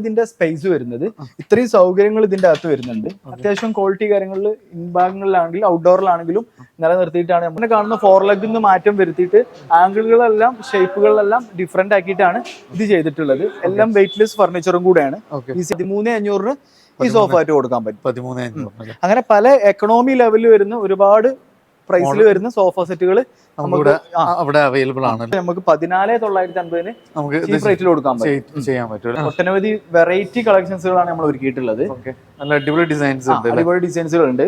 ഇതിന്റെ സ്പേസ് വരുന്നത്. ഇത്രയും സൗകര്യങ്ങൾ ഇതിന്റെ അകത്ത് വരുന്നുണ്ട്. അത്യാവശ്യം ക്വാളിറ്റി കാര്യങ്ങളിൽ ഇൻഭാഗങ്ങളിലാണെങ്കിലും ഔട്ട്ഡോറിലാണെങ്കിലും നിലനിർത്തിയിട്ടാണ്. നമ്മൾ കാണുന്ന ഫോർ ലെഗിൽ നിന്ന് മാറ്റം വരുത്തിയിട്ട് ആംഗിളുകളെല്ലാം ഷേപ്പുകളെല്ലാം ഡിഫറെന്റ് ആക്കിയിട്ടാണ് ഇത് ചെയ്തിട്ടുള്ളത്. എല്ലാം വെയിറ്റ്ലെസ് ഫർണിച്ചറും കൂടെയാണ്. ഈ പതിമൂന്ന് അഞ്ഞൂറിന് ഈ സോഫ ആയിട്ട് കൊടുക്കാൻ പറ്റും. അങ്ങനെ പല എക്കണോമി ലെവലിൽ വരുന്ന ഒരുപാട് പ്രൈസിൽ വരുന്ന സോഫ സെറ്റുകൾ അവിടെ അവൈലബിൾ ആണ് നമുക്ക് പതിനാല് തൊള്ളായിരത്തി അൻപതിന് നമുക്ക് ചീപ്പ് റേറ്റിൽ കൊടുക്കാൻ പറ്റും. ചെയ്യാൻ പറ്റും ഒട്ടനവധി വെറൈറ്റി കളക്ഷൻസുകളാണ് നമ്മൾ ഒരുക്കിയിട്ടുള്ളത്. നല്ല അടിപൊളി ഡിസൈൻസ് ഉണ്ട് ഡിസൈൻസുകൾ അടിപൊളി ഡിസൈൻസുകളുണ്ട്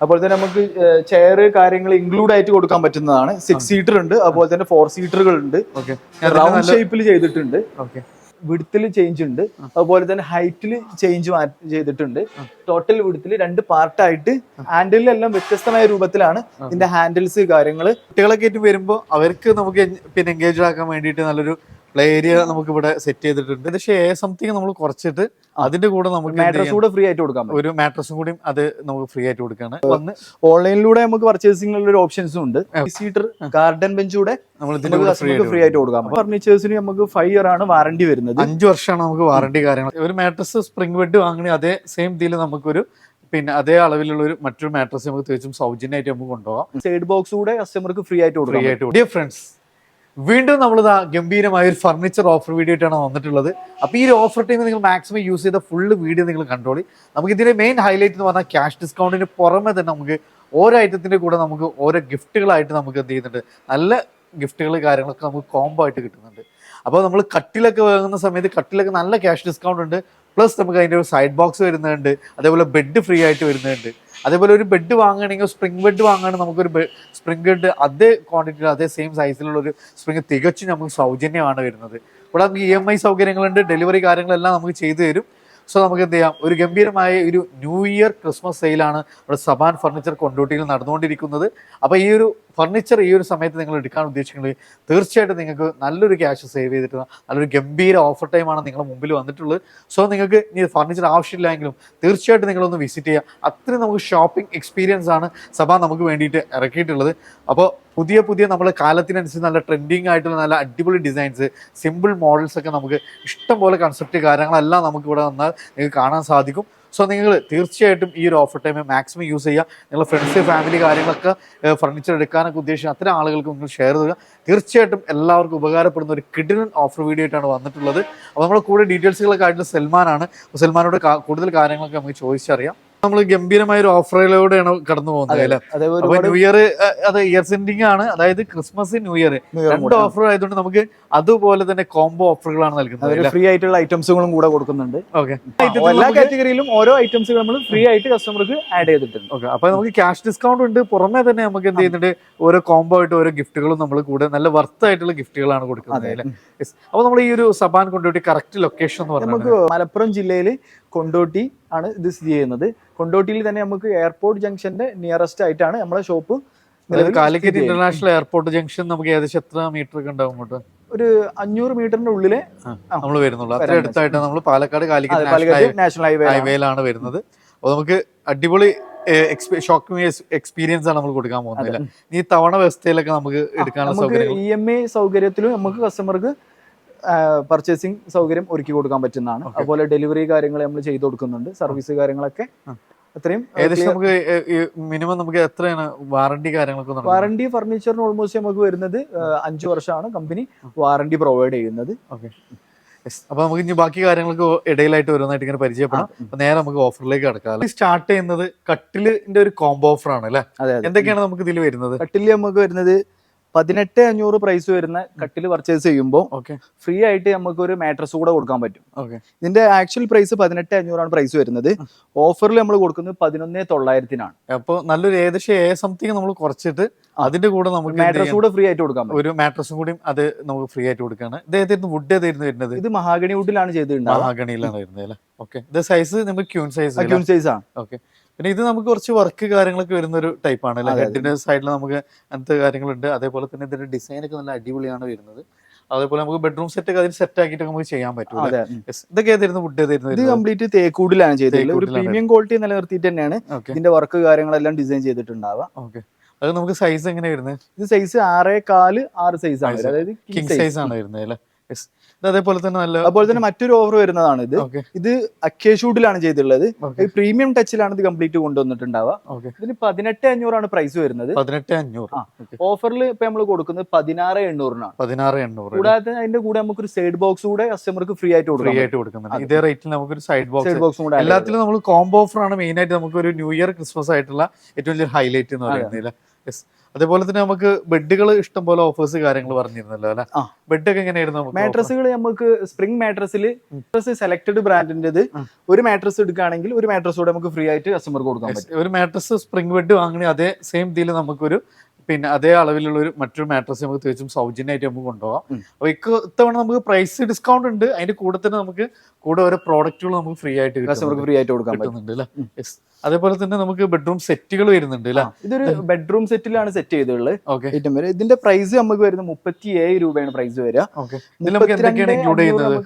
അതുപോലെ തന്നെ നമുക്ക് ചെയർ കാര്യങ്ങൾ ഇൻക്ലൂഡ് ആയിട്ട് കൊടുക്കാൻ പറ്റുന്നതാണ്. സിക്സ് സീറ്റർ ഉണ്ട്. അതുപോലെ തന്നെ ഫോർ സീറ്ററുകൾ ഉണ്ട്. ഓക്കെ. റൗണ്ട് ഷേപ്പിൽ ചെയ്തിട്ടുണ്ട്. ഓക്കെ. വിടുത്തിൽ ചേഞ്ച് ഉണ്ട്. അതുപോലെ തന്നെ ഹൈറ്റിൽ ചേഞ്ച് ചെയ്തിട്ടുണ്ട്. ടോട്ടൽ വിടുത്തിൽ രണ്ട് പാർട്ടായിട്ട് ഹാൻഡിലെല്ലാം വ്യത്യസ്തമായ രൂപത്തിലാണ് ഇതിന്റെ ഹാൻഡിൽസ് കാര്യങ്ങൾ കുട്ടികളൊക്കെ ആയിട്ട് വരുമ്പോൾ അവർക്ക് നമുക്ക് പിന്നെ എൻഗേജ് ആക്കാൻ വേണ്ടിയിട്ട് നല്ലൊരു പ്ലേ ഏരിയ നമുക്ക് ഇവിടെ സെറ്റ് ചെയ്തിട്ടുണ്ട്. പക്ഷേ എ സംതിങ് നമ്മൾ കുറച്ചിട്ട് അതിന്റെ കൂടെ നമുക്ക് മാട്രസ് കൂടെ ഫ്രീ ആയിട്ട് കൊടുക്കാം ഒരു മാട്രസും കൂടി അത് നമുക്ക് ഫ്രീ ആയിട്ട് കൊടുക്കാണ്. വന്ന് ഓൺലൈനിലൂടെ നമുക്ക് പർച്ചേസിംഗിലുള്ള ഒരു ഓപ്ഷൻസും ഉണ്ട്. സീറ്റർ ഗാർഡൻ ബെഞ്ചൂടെ നമ്മൾ ഇതിനൊക്കെ ഫ്രീ ആയിട്ട് കൊടുക്കാം. ഫർണിച്ചേഴ്സിന് നമുക്ക് ഫൈവ് ഇയർ ആണ് വാറണ്ടി വരുന്നത്. അഞ്ച് വർഷമാണ് നമുക്ക് വാറണ്ടി കാര്യങ്ങൾ ഒരു മാട്രസ് സ്പ്രിംഗ് ബെഡ് വാങ്ങണേ അതേ സെയിം ഇതിൽ നമുക്കൊരു പിന്നെ അതേ അളവിലുള്ള ഒരു മറ്റൊരു മാട്രസ് നമുക്ക് തീർച്ചയായും സൗജന്യമായിട്ട് നമുക്ക് കൊണ്ടുപോകാം. സൈഡ് ബോക്സ് കൂടെ കസ്റ്റമർക്ക് ഫ്രീ ആയിട്ട് ഫ്രീ കൊടുക്കാം ആയിട്ട് ഡിയർ ഫ്രണ്ട്സ് വീണ്ടും നമ്മൾ ഇതാ ഗംഭീരമായ ഒരു ഫർണിച്ചർ ഓഫർ വീഡിയോ ആയിട്ടാണ് വന്നിട്ടുള്ളത്. അപ്പോൾ ഈ ഒരു ഓഫർ ടൈം നിങ്ങൾ മാക്സിമം യൂസ് ചെയ്ത ഫുള്ള് വീഡിയോ നിങ്ങൾ കണ്ടോളി. നമുക്ക് ഇതിന്റെ മെയിൻ ഹൈലൈറ്റ് എന്ന് പറഞ്ഞാൽ ക്യാഷ് ഡിസ്കൗണ്ടിന് പുറമെ തന്നെ നമുക്ക് ഓരോ ഐറ്റത്തിന്റെ കൂടെ നമുക്ക് ഓരോ ഗിഫ്റ്റുകളായിട്ട് നമുക്ക് എന്ത് ചെയ്യുന്നുണ്ട്? നല്ല ഗിഫ്റ്റുകൾ കാര്യങ്ങളൊക്കെ നമുക്ക് കോംബോ ആയിട്ട് കിട്ടുന്നുണ്ട്. അപ്പോൾ നമ്മൾ കട്ടിലൊക്കെ വാങ്ങുന്ന സമയത്ത് കട്ടിലൊക്കെ നല്ല ക്യാഷ് ഡിസ്കൗണ്ട് ഉണ്ട്. പ്ലസ് നമുക്ക് അതിന്റെ ഒരു സൈഡ് ബോക്സ് വരുന്നുണ്ട്. അതേപോലെ ബെഡ് ഫ്രീ ആയിട്ട് വരുന്നുണ്ട്. അതേപോലെ ഒരു ബെഡ് വാങ്ങുകയാണെങ്കിൽ സ്പ്രിംഗ് ബെഡ് വാങ്ങുകയാണെങ്കിൽ നമുക്കൊരു സ്പ്രിംഗ് ബെഡ് അതേ ക്വാണ്ടിറ്റിയിൽ അതേ സെയിം സൈസിലുള്ള ഒരു സ്പ്രിംഗ് തികച്ചും നമുക്ക് സൗജന്യമാണ് വരുന്നത്. ഇവിടെ നമുക്ക് ഇ എം ഐ സൗകര്യങ്ങളുണ്ട് ഡെലിവറി കാര്യങ്ങളെല്ലാം നമുക്ക് ചെയ്തു തരും. സോ നമുക്ക് എന്ത് ചെയ്യാം? ഒരു ഗംഭീരമായ ഒരു ന്യൂ ഇയർ ക്രിസ്മസ് സെയിലാണ് നമ്മുടെ സബാൻ ഫർണിച്ചർ കൊണ്ടോട്ടിയിൽ നടന്നുകൊണ്ടിരിക്കുന്നത്. അപ്പോൾ ഈ ഒരു ഫർണിച്ചർ ഈ ഒരു സമയത്ത് നിങ്ങൾ എടുക്കാൻ ഉദ്ദേശിക്കുന്നത് തീർച്ചയായിട്ടും നിങ്ങൾക്ക് നല്ലൊരു ക്യാഷ് സേവ് ചെയ്തിട്ട് നല്ലൊരു ഗംഭീര ഓഫർ ടൈമാണ് നിങ്ങളുടെ മുമ്പിൽ വന്നിട്ടുള്ളത്. സോ നിങ്ങൾക്ക് ഇനി ഫർണിച്ചർ ആവശ്യമില്ലെങ്കിലും തീർച്ചയായിട്ടും നിങ്ങളൊന്ന് വിസിറ്റ് ചെയ്യുക. അത്രയും നമുക്ക് ഷോപ്പിംഗ് എക്സ്പീരിയൻസ് ആണ് സഭ നമുക്ക് വേണ്ടിയിട്ട് ഇറക്കിയിട്ടുള്ളത്. അപ്പോൾ പുതിയ പുതിയ നമ്മൾ കാലത്തിനനുസരിച്ച് നല്ല ട്രെൻഡിങ് ആയിട്ടുള്ള നല്ല അടിപൊളി ഡിസൈൻസ് സിമ്പിൾ മോഡൽസ് ഒക്കെ നമുക്ക് ഇഷ്ടംപോലെ കൺസെപ്റ്റ് കാര്യങ്ങളെല്ലാം നമുക്ക് ഇവിടെ വന്നാൽ നിങ്ങൾക്ക് കാണാൻ സാധിക്കും. സോ നിങ്ങൾ തീർച്ചയായിട്ടും ഈ ഒരു ഓഫർ ടൈം മാക്സിമം യൂസ് ചെയ്യുക. നിങ്ങൾ ഫ്രണ്ട്സ് ഫാമിലി കാര്യങ്ങളൊക്കെ ഫർണിച്ചർ എടുക്കാനൊക്കെ ഉദ്ദേശിക്കുന്ന അത്തരം ആളുകൾക്ക് നിങ്ങൾ ഷെയർ ചെയ്യുക തീർച്ചയായിട്ടും എല്ലാവർക്കും ഉപകാരപ്പെടുന്ന ഒരു കിഡിലൻ ഓഫർ വീഡിയോ ആയിട്ടാണ് വന്നിട്ടുള്ളത്. അപ്പോൾ നമ്മൾ കൂടെ ഡീറ്റെയിൽസുകളൊക്കെ ആയിട്ടുള്ള സൽമാനാണ്. സൽമാനോട് കൂടുതൽ കാര്യങ്ങളൊക്കെ നമുക്ക് ചോദിച്ചറിയാം. നമ്മൾ ഗംഭീരമായ ഒരു ഓഫറിലൂടെയാണ് കടന്നു പോകുന്നത് അല്ലേ? അപ്പൊ ന്യൂ ഇയർ അത് ഇയർ സെൻഡിങ് ആണ്. അതായത് ക്രിസ്മസ് ന്യൂ ഇയർ രണ്ട്. ഓഫർ ആയതുകൊണ്ട് നമുക്ക് അതുപോലെ തന്നെ കോംബോ ഓഫറുകളാണ് നൽകുന്നത് ഫ്രീ ആയിട്ടുള്ള ഐറ്റംസുകളും കൂടെ കൊടുക്കുന്നുണ്ട്. ഓക്കെ എല്ലാ കാറ്റഗറിയിലും ഓരോ ഐറ്റംസുകൾ നമ്മൾ ഫ്രീ ആയിട്ട് കസ്റ്റമർക്ക് ആഡ് ചെയ്തിട്ടുണ്ട്. ഓക്കെ അപ്പൊ നമുക്ക് ക്യാഷ് ഡിസ്കൗണ്ട് ഉണ്ട്. പുറമെ തന്നെ നമുക്ക് എന്ത് ചെയ്യുന്നുണ്ട്? ഓരോ കോംബോ ആയിട്ട് ഓരോ ഗിഫ്റ്റുകളും നമ്മൾ കൂടെ നല്ല വർത്ത് ആയിട്ടുള്ള ഗിഫ്റ്റുകളാണ് കൊടുക്കുന്നത്. അപ്പൊ നമ്മൾ ഈ ഒരു സബാൻ കൊണ്ടുപോയിട്ട് കറക്റ്റ് ലൊക്കേഷൻ എന്ന് പറഞ്ഞാൽ നമുക്ക് മലപ്പുറം ജില്ലയിൽ കൊണ്ടോട്ടി ആണ് ഇത് സ്ഥിതി ചെയ്യുന്നത്. കൊണ്ടോട്ടിയിൽ തന്നെ നമുക്ക് എയർപോർട്ട് ജംഗ്ഷന്റെ നിയറസ്റ്റ് ആയിട്ടാണ് നമ്മുടെ shop Calicut international airport junction നമുക്ക് ഏകദേശം എത്ര മീറ്റർ ഒക്കെ ഉണ്ടാവും ഒരു അഞ്ഞൂറ് മീറ്ററിന്റെ ഉള്ളിലെ നമ്മൾ വരുന്നുള്ളൂ. അത്ര അടുത്തായിട്ട് നമ്മൾ പാലക്കാട് കാലിക്കറ്റ് നാഷണൽ ഹൈവേ ഹൈവേയിലാണ് വരുന്നത്. അപ്പോൾ നമുക്ക് അടിപൊളി ഷോക്കിംഗ് എക്സ്പീരിയൻസ് ആണ് നമ്മൾ കൊടുക്കാൻ പോകുന്നത് അല്ലേ? ഈ തവണ വ്യവസ്ഥയിലൊക്കെ നമുക്ക് എടുക്കാനുള്ള സൗകര്യം ഇ എം ഐ സൗകര്യത്തിലും നമുക്ക് കസ്റ്റമർക്ക് പർച്ചേസിംഗ് സൗകര്യം ഒരുക്കി കൊടുക്കാൻ പറ്റുന്നതാണ്. അതുപോലെ ഡെലിവറി കാര്യങ്ങൾ നമ്മൾ ചെയ്തു കൊടുക്കുന്നുണ്ട്. സർവീസ് കാര്യങ്ങളൊക്കെ. അത്രയും ഏകദേശം നമുക്ക് മിനിമം നമുക്ക് എത്രയാണ് വാറണ്ടി കാര്യങ്ങളൊക്കെ? വാറണ്ടി ഫർണിച്ചറിന് ഓൾമോസ്റ്റ് നമുക്ക് വരുന്നത് അഞ്ചു വർഷമാണ് കമ്പനി വാറണ്ടി പ്രൊവൈഡ് ചെയ്യുന്നത്. അപ്പൊ നമുക്ക് ഇനി ബാക്കി കാര്യങ്ങൾക്ക് ഇടയിലായിട്ട് ഓരോന്നായിട്ട് ഇങ്ങനെ പരിചയപ്പെടാം. അപ്പൊ നേരെ നമുക്ക് ഓഫറിലേക്ക് കടക്കാം. സ്റ്റാർട്ട് ചെയ്യുന്നത് കട്ടിലിന്റെ ഒരു കോംബോ ഓഫർ ആണ് അല്ലെ? എന്തൊക്കെയാണ് നമുക്ക് ഇതിൽ വരുന്നത്? കട്ടിൽ നമുക്ക് വരുന്നത് പതിനെട്ട് അഞ്ഞൂറ് പ്രൈസ് വരുന്ന കട്ടിൽ പർച്ചേസ് ചെയ്യുമ്പോൾ ഓക്കെ ഫ്രീ ആയിട്ട് നമുക്ക് ഒരു മാട്രസ് കൂടെ കൊടുക്കാൻ പറ്റും. ഓക്കെ ഇതിന്റെ ആക്ച്വൽ പ്രൈസ് പതിനെട്ട് അഞ്ഞൂറാണ് പ്രൈസ് വരുന്നത്. ഓഫറിൽ നമ്മൾ കൊടുക്കുന്നത് പതിനൊന്ന് തൊള്ളായിരത്തിനാണ്. അപ്പൊ നല്ലൊരു ഏകദേശം ഏ സംതിങ് നമ്മൾ കുറച്ചിട്ട് അതിന്റെ കൂടെ നമുക്ക് മാട്രസ് കൂടെ ഫ്രീ ആയിട്ട് കൊടുക്കാം ഒരു മാട്രസും കൂടി അത് നമുക്ക് ഫ്രീ ആയിട്ട് കൊടുക്കാണ്. ഇത് ഏതായിരുന്നു? വുഡ് ഏതായിരുന്നു വരുന്നത്? ഇത് മഹാഗണി വുഡിലാണ് ചെയ്തിട്ടുണ്ടാവുക. മഹാഗണിയിലാണ് വരുന്നത് അല്ലേ? ഓക്കെ ഇത് സൈസ് നമുക്ക് ക്യൂൺ സൈസ് ക്യൂൻ സൈസ് ആണ് ഓക്കെ പിന്നെ ഇത് നമുക്ക് കുറച്ച് വർക്ക് കാര്യങ്ങളൊക്കെ വരുന്ന ഒരു ടൈപ്പാണ് ആണ് അല്ലേ. ഹെഡിന്റെ സൈഡിൽ നമുക്ക് അങ്ങനത്തെ കാര്യങ്ങളുണ്ട്. അതേപോലെ തന്നെ ഇതിന്റെ ഡിസൈൻ ഒക്കെ നല്ല അടിപൊളിയാണ് വരുന്നത്. അതേപോലെ നമുക്ക് ബെഡ്റൂം സെറ്റ് ഒക്കെ അതിൽ സെറ്റ് ആക്കിയിട്ട് നമുക്ക് ചെയ്യാൻ പറ്റും അതെ. Yes. ഇതൊക്കെ ഏതായിരുന്നു? വുഡ് ഏതായിരുന്നു ഇത് കംപ്ലീറ്റ് തേക്കൂടിലാണ് ചെയ്തത്. ഒരു പ്രീമിയം ക്വാളിറ്റി നിലനിർത്തിയിട്ട് തന്നെയാണ് ഇതിന്റെ വർക്ക് കാര്യങ്ങളെല്ലാം ഡിസൈൻ ചെയ്തിട്ടുണ്ടാവുക. ഓക്കെ അത് നമുക്ക് സൈസ് എങ്ങനെ വരുന്നത്? ഇത് സൈസ് ആറേ കാൽ ആറ് സൈസ് ആണ്. അതായത് കിങ് സൈസ് ആണ് വരുന്നത് അല്ലേ? അതേപോലെ തന്നെ നല്ല അതുപോലെ തന്നെ മറ്റൊരു ഓഫർ വരുന്നതാണ് ഇത്. ഇത് അക്കേഷൂട്ടിലാണ് ചെയ്തിട്ടുള്ളത്. ഈ പ്രീമിയം ടച്ചിലാണ് ഇത് കംപ്ലീറ്റ് കൊണ്ടുവന്നിട്ടുണ്ടാവുക. ഇതിന് പതിനെട്ട് അഞ്ഞൂറാണ് പ്രൈസ് വരുന്നത്. പതിനെട്ട് അഞ്ഞൂറ്. ഓഫറിൽ ഇപ്പൊ നമ്മൾ കൊടുക്കുന്നത് പതിനാറ് എണ്ണൂറിനാണ്. പതിനാറ് എണ്ണൂറ്. കൂടാതെ അതിന്റെ കൂടെ നമുക്ക് ഒരു സൈഡ് ബോക്സ് കൂടെ കസ്റ്റമർക്ക് ഫ്രീ ആയിട്ട് ഫ്രീ ആയിട്ട് കൊടുക്കുന്നുണ്ട്. ഇതേ റേറ്റിൽ നമുക്ക് ഒരു സൈഡ് ബോക്സ് സൈഡ് ബോക്സും കൂടെ എല്ലാത്തിലും നമ്മൾ കോംബോ ഓഫർ ആണ് മെയിൻ ആയിട്ട് നമുക്ക് ഒരു ന്യൂ ഇയർ ക്രിസ്മസ് ആയിട്ടുള്ള ഏറ്റവും വലിയ ഹൈലൈറ്റ് എന്ന് പറയുന്നത് അതേപോലെ തന്നെ നമുക്ക് ബെഡുകൾ ഇഷ്ടംപോലെ ഓഫേഴ്സ് കാര്യങ്ങൾ പറഞ്ഞിരുന്നല്ലോ അല്ലെ? ബെഡൊക്കെ ബെഡ് ഒക്കെ എങ്ങനെയായിരുന്നു മാട്രസുകൾ നമുക്ക് സ്പ്രിംഗ് മാട്രസിൽ മാട്രസ് സെലക്ടഡ് ബ്രാൻഡിന്റെ. ഒരു മാട്രസ് എടുക്കുകയാണെങ്കിൽ ഒരു മാട്രസ് കൂടെ നമുക്ക് ഫ്രീ ആയിട്ട് കസ്റ്റമർക്ക് കൊടുക്കാൻ പറ്റും. ഒരു മാട്രസ് സ്പ്രിംഗ് ബെഡ് വാങ്ങണേ അതേ സെയിം ഇതിൽ നമുക്കൊരു പിന്നെ അതേ അളവിലുള്ള ഒരു മറ്റൊരു മാട്രസ് നമുക്ക് തീർച്ചയായും സൗജന്യമായിട്ട് നമുക്ക് കൊണ്ടുപോകാം. ഇക്ക് ഇത്തവണ നമുക്ക് പ്രൈസ് ഡിസ്കൗണ്ട് ഉണ്ട്. അതിന്റെ കൂടെ തന്നെ നമുക്ക് കൂടെ ഓരോ പ്രോഡക്റ്റുകൾ നമുക്ക് ഫ്രീ ആയിട്ട് കസ്റ്റമർക്ക്. ഫ്രീ ആയിട്ട് കൊടുക്കാൻ പറ്റുന്നുണ്ട് അല്ലേ? അതേപോലെ തന്നെ നമുക്ക് ബെഡ്റൂം സെറ്റുകൾ വരുന്നുണ്ട് അല്ലേ? ഇതൊരു ബെഡ്റൂം സെറ്റിലാണ് സെറ്റ് ചെയ്തിട്ടുള്ളത് ഓക്കെ ഇതിന്റെ പ്രൈസ് നമുക്ക് വരുന്നത് മുപ്പത്തി ഏഴ് രൂപയാണ് പ്രൈസ് വരിക. ഓക്കെ ഇതിൽ നമുക്ക് എന്തൊക്കെയാണ് ഇൻക്ലൂഡ് ചെയ്യുന്നത്?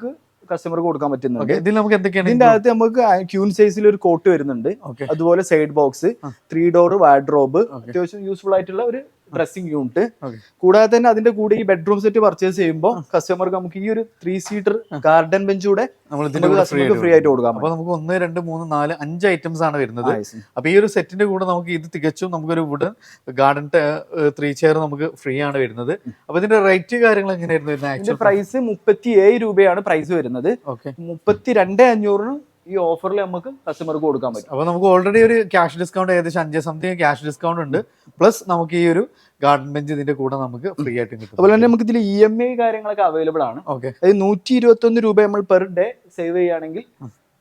കസ്റ്റമർക്ക് കൊടുക്കാൻ പറ്റുന്നുണ്ട് ഇതിൽ നമുക്ക് എന്തൊക്കെയാണ് ഇതിന്റെ അകത്ത് നമുക്ക് ക്യൂൻ സൈസിൽ ഒരു കോട്ട് വരുന്നുണ്ട് അതുപോലെ side box. Three door wardrobe. അത്യാവശ്യം യൂസ്ഫുൾ ആയിട്ടുള്ള ഒരു ഡ്രസ്സിംഗ് യൂണിറ്റ്. കൂടാതെ തന്നെ അതിന്റെ കൂടെ ഈ ബെഡ്റൂം സെറ്റ് പർച്ചേസ് ചെയ്യുമ്പോൾ കസ്റ്റമർക്ക് നമുക്ക് ഈ ഒരു ത്രീ സീറ്റർ ഗാർഡൻ ബെഞ്ച് കൂടെ നമ്മൾ ഇതിന്റെ നമുക്ക് ഫ്രീ ആയിട്ട് കൊടുക്കാം. അപ്പൊ നമുക്ക് ഒന്ന് രണ്ട് മൂന്ന് നാല് അഞ്ച് ഐറ്റംസ് ആണ് വരുന്നത്. അപ്പൊ ഈ ഒരു സെറ്റിന്റെ കൂടെ നമുക്ക് ഇത് തികച്ചും നമുക്കൊരു വുഡൻ ഗാർഡൻ ത്രീ ചെയർ നമുക്ക് ഫ്രീ ആണ് വരുന്നത്. അപ്പൊ ഇതിന്റെ റേറ്റ് കാര്യങ്ങൾ എങ്ങനെയായിരുന്നു ഇതിന്റെ പ്രൈസ് മുപ്പത്തി ഏഴ് രൂപയാണ് പ്രൈസ് വരുന്നത്. മുപ്പത്തി രണ്ട് അഞ്ഞൂറിന് ഈ ഓഫറിൽ നമുക്ക് കസ്റ്റമർക്ക് കൊടുക്കാൻ പറ്റും. അപ്പൊ നമുക്ക് ഓൾറെഡി ഒരു ക്യാഷ് ഡിസ്കൗണ്ട് ഏകദേശം അഞ്ച് സംതിങ് ക്യാഷ് ഡിസ്കൗണ്ട് ഉണ്ട്. പ്ലസ് നമുക്ക് ഈ ഒരു ഗാർഡൻ ബെഞ്ച് ഇതിന്റെ കൂടെ നമുക്ക് ഫ്രീ ആയിട്ട് കിട്ടും അതുപോലെ തന്നെ നമുക്ക് ഇതിൽ ഇ എം ഐ കാര്യങ്ങളൊക്കെ അവൈലബിൾ ആണ്. ഓക്കെ അതായത് നൂറ്റി ഇരുപത്തി ഒന്ന് രൂപ നമ്മൾ പെർ ഡേ സേവ് ചെയ്യുകയാണെങ്കിൽ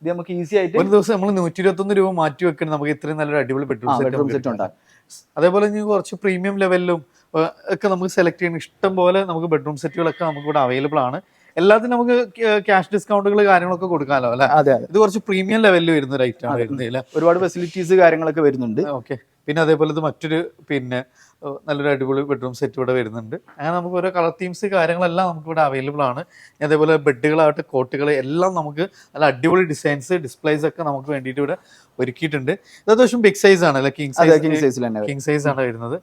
ഇത് നമുക്ക് ഈസി ആയിട്ട് ഒരു ദിവസം നമ്മൾ നൂറ്റി ഇരുപത്തി ഒന്ന് രൂപ മാറ്റി വെക്കണം നമുക്ക് ഇത്രയും നല്ലൊരു അടിപൊളി ബെഡ്റൂം സെറ്റ് സെറ്റ് ഉണ്ടാകും അതേപോലെ ഇനി കുറച്ച് പ്രീമിയം ലെവലിലും ഒക്കെ നമുക്ക് സെലക്ട് ചെയ്യാൻ ഇഷ്ടം പോലെ നമുക്ക് ബെഡ്റൂം സെറ്റുകളൊക്കെ നമുക്ക് ഇവിടെ അവൈലബിൾ ആണ്. എല്ലാത്തിനും നമുക്ക് ക്യാഷ് ഡിസ്കൗണ്ടുകൾ കാര്യങ്ങളൊക്കെ കൊടുക്കാമല്ലോ അല്ലെ? അതെ ഇത് കുറച്ച് പ്രീമിയം ലെവലിൽ വരുന്ന റേറ്റ് ആണ് വരുന്നത് അല്ലേ ഒരുപാട് ഫെസിലിറ്റീസ് കാര്യങ്ങളൊക്കെ വരുന്നുണ്ട്. ഓക്കെ. പിന്നെ അതേപോലെ ഇത് മറ്റൊരു പിന്നെ നല്ലൊരു അടിപൊളി ബെഡ്റൂം സെറ്റ് ഇവിടെ വരുന്നുണ്ട്. അങ്ങനെ നമുക്ക് ഓരോ കളർ തീംസ് കാര്യങ്ങളെല്ലാം നമുക്ക് ഇവിടെ അവൈലബിൾ ആണ്. അതേപോലെ ബെഡുകളാവട്ടെ കോട്ടുകൾ എല്ലാം നമുക്ക് നല്ല അടിപൊളി ഡിസൈൻസ് ഡിസ്പ്ലേസ് ഒക്കെ നമുക്ക് വേണ്ടിയിട്ട് ഇവിടെ ഒരുക്കിയിട്ടുണ്ട്. ഇത് അത്യാവശ്യം ബിഗ് സൈസ് ആണ് അല്ലെ? കിങ് സൈസ് കിങ് സൈസ് ആണ് വരുന്നത്.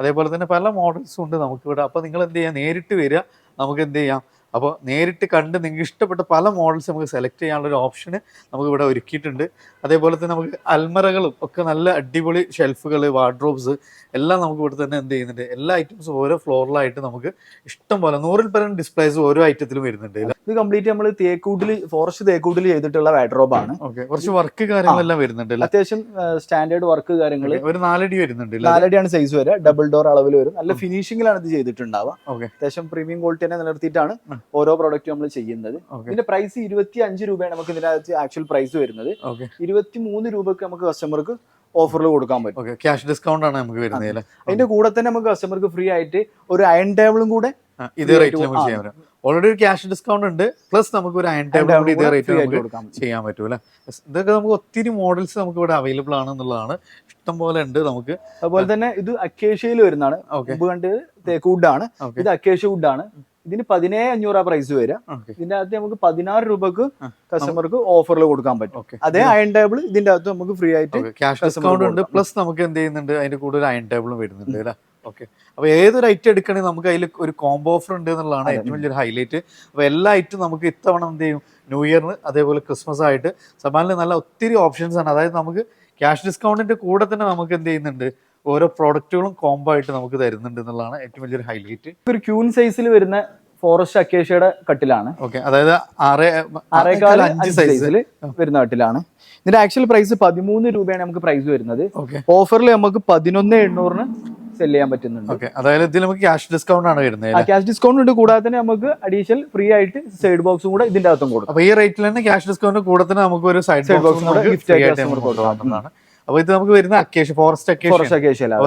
അതേപോലെ തന്നെ പല മോഡൽസും ഉണ്ട് നമുക്ക് ഇവിടെ അപ്പൊ നിങ്ങൾ എന്ത് ചെയ്യാം? നേരിട്ട് വരിക നമുക്ക് എന്ത് ചെയ്യാം? അപ്പോൾ നേരിട്ട് കണ്ട് നിങ്ങൾക്ക് ഇഷ്ടപ്പെട്ട പല മോഡൽസ് നമുക്ക് സെലക്ട് ചെയ്യാനുള്ള ഒരു ഓപ്ഷന് നമുക്ക് ഇവിടെ ഒരുക്കിയിട്ടുണ്ട്. അതേപോലെ തന്നെ നമുക്ക് അൽമറകളും ഒക്കെ നല്ല അടിപൊളി ഷെൽഫുകൾ വാർഡ്രോബ്സ് എല്ലാം നമുക്ക് ഇവിടെ തന്നെ എന്ത് ചെയ്യുന്നുണ്ട്? എല്ലാ ഐറ്റംസും ഓരോ ഫ്ലോറിലായിട്ട് നമുക്ക് ഇഷ്ടം പോലെ നൂറിൽ പരം ഡിസ്പ്ലേസ് ഓരോ ഐറ്റത്തിലും വരുന്നുണ്ട് ഇത് കംപ്ലീറ്റ് നമ്മൾ തേക്കൂട്ടിൽ ഫോറസ്റ്റ് തേക്കൂട്ടിൽ ചെയ്തിട്ടുള്ള വാഡ്രോബ് ആണ്. ഓക്കെ കുറച്ച് വർക്ക് കാര്യങ്ങളെല്ലാം വരുന്നുണ്ട് അത്യാവശ്യം സ്റ്റാൻഡേർഡ് വർക്ക് കാര്യങ്ങൾ ഒരു നാലടി വരുന്നുണ്ട് നാലടിയാണ് സൈസ് വരെ ഡബിൾ ഡോർ അളവിൽ വരും. നല്ല ഫിനിഷിംഗിലാണ് ഇത് ചെയ്തിട്ടുണ്ടാവുക. ഓക്കെ അത്യാവശ്യം പ്രീമിയം ക്വാളിറ്റി തന്നെ നിലനിർത്തിയിട്ടാണ്. ഓരോ പ്രൊഡക്റ്റ് നമ്മൾ ചെയ്യുന്നത്. ഇതിന്റെ പ്രൈസ് ഇരുപത്തി അഞ്ച് രൂപയാണ് നമുക്ക് ഇതിനകത്ത് ആക്ച്വൽ പ്രൈസ് വരുന്നത്. ഇരുപത്തി മൂന്ന് രൂപക്ക് നമുക്ക് കസ്റ്റമർക്ക് ഓഫറിൽ കൊടുക്കാൻ പറ്റും. ക്യാഷ് ഡിസ്കൗണ്ട് ആണ് നമുക്ക് വരുന്നത് അതിന്റെ കൂടെ തന്നെ നമുക്ക് കസ്റ്റമർക്ക് ഫ്രീ ആയിട്ട് ഒരു അയൺ ടേബിളും കൂടെ ഇതേ റേറ്റിൽ നമുക്ക് ചെയ്യാൻ പറ്റും. ഓൾറെഡി ഒരു ക്യാഷ് ഡിസ്കൗണ്ട് ഉണ്ട്. പ്ലസ് നമുക്ക് ഒരു അയൺ ടേബിൾ കൂടി ഇതേ റേറ്റ് നമുക്ക് ചെയ്യാൻ പറ്റും അല്ലേ. ഇതൊക്കെ നമുക്ക് ഒത്തിരി മോഡൽസ് നമുക്ക് ഇവിടെ അവൈലബിൾ ആണ് എന്നുള്ളതാണ്. ഇഷ്ടം പോലെ ഉണ്ട് നമുക്ക്. അതുപോലെ തന്നെ ഇത് അക്കേഷ്യയിൽ വരുന്നതാണ്. കണ്ട് തേക്ക് വുഡ് ആണ്. ഇത് അക്കേഷ്യ വുഡ് ആണ്. ഇതിന് പതിനേഴ് അഞ്ഞൂറ് പ്രൈസ് വരിക. ഇതിന്റെ അകത്ത് നമുക്ക് പതിനാറ് രൂപക്ക് കസ്റ്റമർക്ക് ഓഫറിൽ കൊടുക്കാൻ പറ്റും. അതേ അയൺ ടേബിൾ ഇതിന്റെ അകത്ത് നമുക്ക് ഫ്രീ ആയിട്ട് ക്യാഷ് ഡിസ്കൗണ്ട് ഉണ്ട്. പ്ലസ് നമുക്ക് എന്ത് ചെയ്യുന്നുണ്ട്? അതിന്റെ കൂടെ ഒരു അയൺ ടേബിളും വരുന്നുണ്ട് അല്ലേ? ഓക്കെ അപ്പൊ ഏതൊരു ഐറ്റം എടുക്കണമെങ്കിൽ നമുക്ക് അതിൽ ഒരു കോംബോ ഓഫർ ഉണ്ട് എന്നുള്ളതാണ് ഏറ്റവും വലിയൊരു ഹൈലൈറ്റ് അപ്പൊ എല്ലാ ഐറ്റം നമുക്ക് ഇത്തവണ എന്ത് ചെയ്യും? ന്യൂ ഇയറിന് അതേപോലെ ക്രിസ്മസ് ആയിട്ട് സമാനിൽ നല്ല ഒത്തിരി ഓപ്ഷൻസ് ആണ്. അതായത് നമുക്ക് ക്യാഷ് ഡിസ്കൗണ്ടിന്റെ കൂടെ തന്നെ നമുക്ക് എന്ത് ചെയ്യുന്നുണ്ട്? ഓരോ പ്രോഡക്റ്റുകളും കോംബോ ആയിട്ട് നമുക്ക് തരുന്നുണ്ട് എന്നുള്ളതാണ് ഏറ്റവും വലിയൊരു ഹൈലൈറ്റ് ഒരു ക്യൂൻ സൈസിൽ വരുന്ന ഫോറസ്റ്റ് അക്കേഷ്യയുടെ കട്ടിലാണ്. ഓക്കെ അതായത് അഞ്ച് സൈസിൽ വരുന്ന കട്ടിലാണ്. ഇതിന്റെ ആക്ച്വൽ പ്രൈസ് പതിമൂന്ന് രൂപയാണ് നമുക്ക് പ്രൈസ് വരുന്നത്. ഓഫറിൽ നമുക്ക് പതിനൊന്ന് എണ്ണൂറിന് സെൽ ചെയ്യാൻ പറ്റുന്നുണ്ട്. ഓക്കെ അതായത് ഇതിൽ നമുക്ക് ക്യാഷ് ഡിസ്കൗണ്ട് ആണ് വരുന്നത് ക്യാഷ് ഡിസ്കൗണ്ട് ഉണ്ട്. കൂടാതെ തന്നെ നമുക്ക് അഡീഷണൽ ഫ്രീ ആയിട്ട് സൈഡ് ബോക്സും കൂടെ ഇതിന്റെ അകത്തും കൊടുക്കും. അപ്പൊ ഈ റേറ്റിൽ തന്നെ ക്യാഷ് ഡിസ്കൗണ്ട് കൂടെ തന്നെ നമുക്ക് ഒരു സൈഡ് ബോക്സും ഗിഫ്റ്റ് ആയിട്ട് customer കൊടുക്കാം. കൊടുക്കാവുന്നതാണ് അപ്പൊ ഇത് നമുക്ക് വരുന്ന അക്കേഷ് ഫോറസ്റ്റ് അക്കേഷ്യ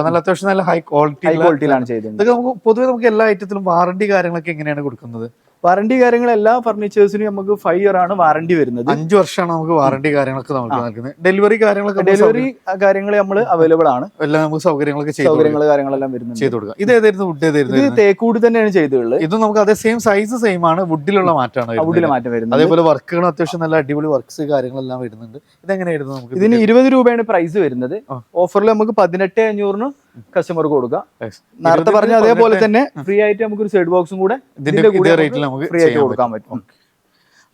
നല്ല അത്യാവശ്യം നല്ല ഹൈ ക്വാളിറ്റി ക്വാളിറ്റിയിലാണ് ചെയ്തത് ഇതൊക്കെ നമുക്ക് പൊതുവെ നമുക്ക് എല്ലാ ഐറ്റത്തിലും വാറണ്ടി കാര്യങ്ങളൊക്കെ എങ്ങനെയാണ് കൊടുക്കുന്നത്? വാറണ്ടി കാര്യങ്ങൾ എല്ലാ ഫർണിച്ചേഴ്സിനും നമുക്ക് ഫൈവ് ഇയർ ആണ് വാറണ്ടി വരുന്നത്. അഞ്ച് വർഷമാണ് നമുക്ക് വാറണ്ടി കാര്യങ്ങളൊക്കെ നമുക്ക് നൽകുന്നത്. ഡെലിവറി കാര്യങ്ങളൊക്കെ ഡെലിവറി കാര്യങ്ങൾ നമ്മൾ അവൈലബിൾ ആണ്. എല്ലാം നമുക്ക് സൗകര്യങ്ങളൊക്കെ. സൗകര്യങ്ങൾ കാര്യങ്ങളെല്ലാം വരുന്നത് ചെയ്ത് കൊടുക്കാം. ഇത് ഏതായിരുന്നു? വുഡ് ഏതായിരുന്നു? ഇത്? തേക്കൂട് തന്നെയാണ് ചെയ്തിട്ടുള്ളത് ഇത് നമുക്ക് അതേ സെയിം സൈസ് സെയിം ആണ്. വുഡിലുള്ള മാറ്റമാണ് വുഡിൽ മാറ്റം വരുന്നത്. അതേപോലെ വർക്കുകൾ അത്യാവശ്യം നല്ല അടിപൊളി വർക്ക്സ് കാര്യങ്ങളെല്ലാം വരുന്നുണ്ട്. ഇതെങ്ങനെയായിരുന്നു നമുക്ക് ഇതിന് ഇരുപത് രൂപയാണ് പ്രൈസ് വരുന്നത്. ഓഫറിൽ നമുക്ക് പതിനെട്ട് അഞ്ഞൂറിന് കസ്റ്റമർക്ക് കൊടുക്കുക. നേരത്തെ പറഞ്ഞ അതേപോലെ തന്നെ ഫ്രീ ആയിട്ട് നമുക്ക് ഒരു സൈഡ് ബോക്സും കൂടെ ഇതിന്റെ റേറ്റിൽ നമുക്ക് ഫ്രീ ആയിട്ട് കൊടുക്കാൻ പറ്റും.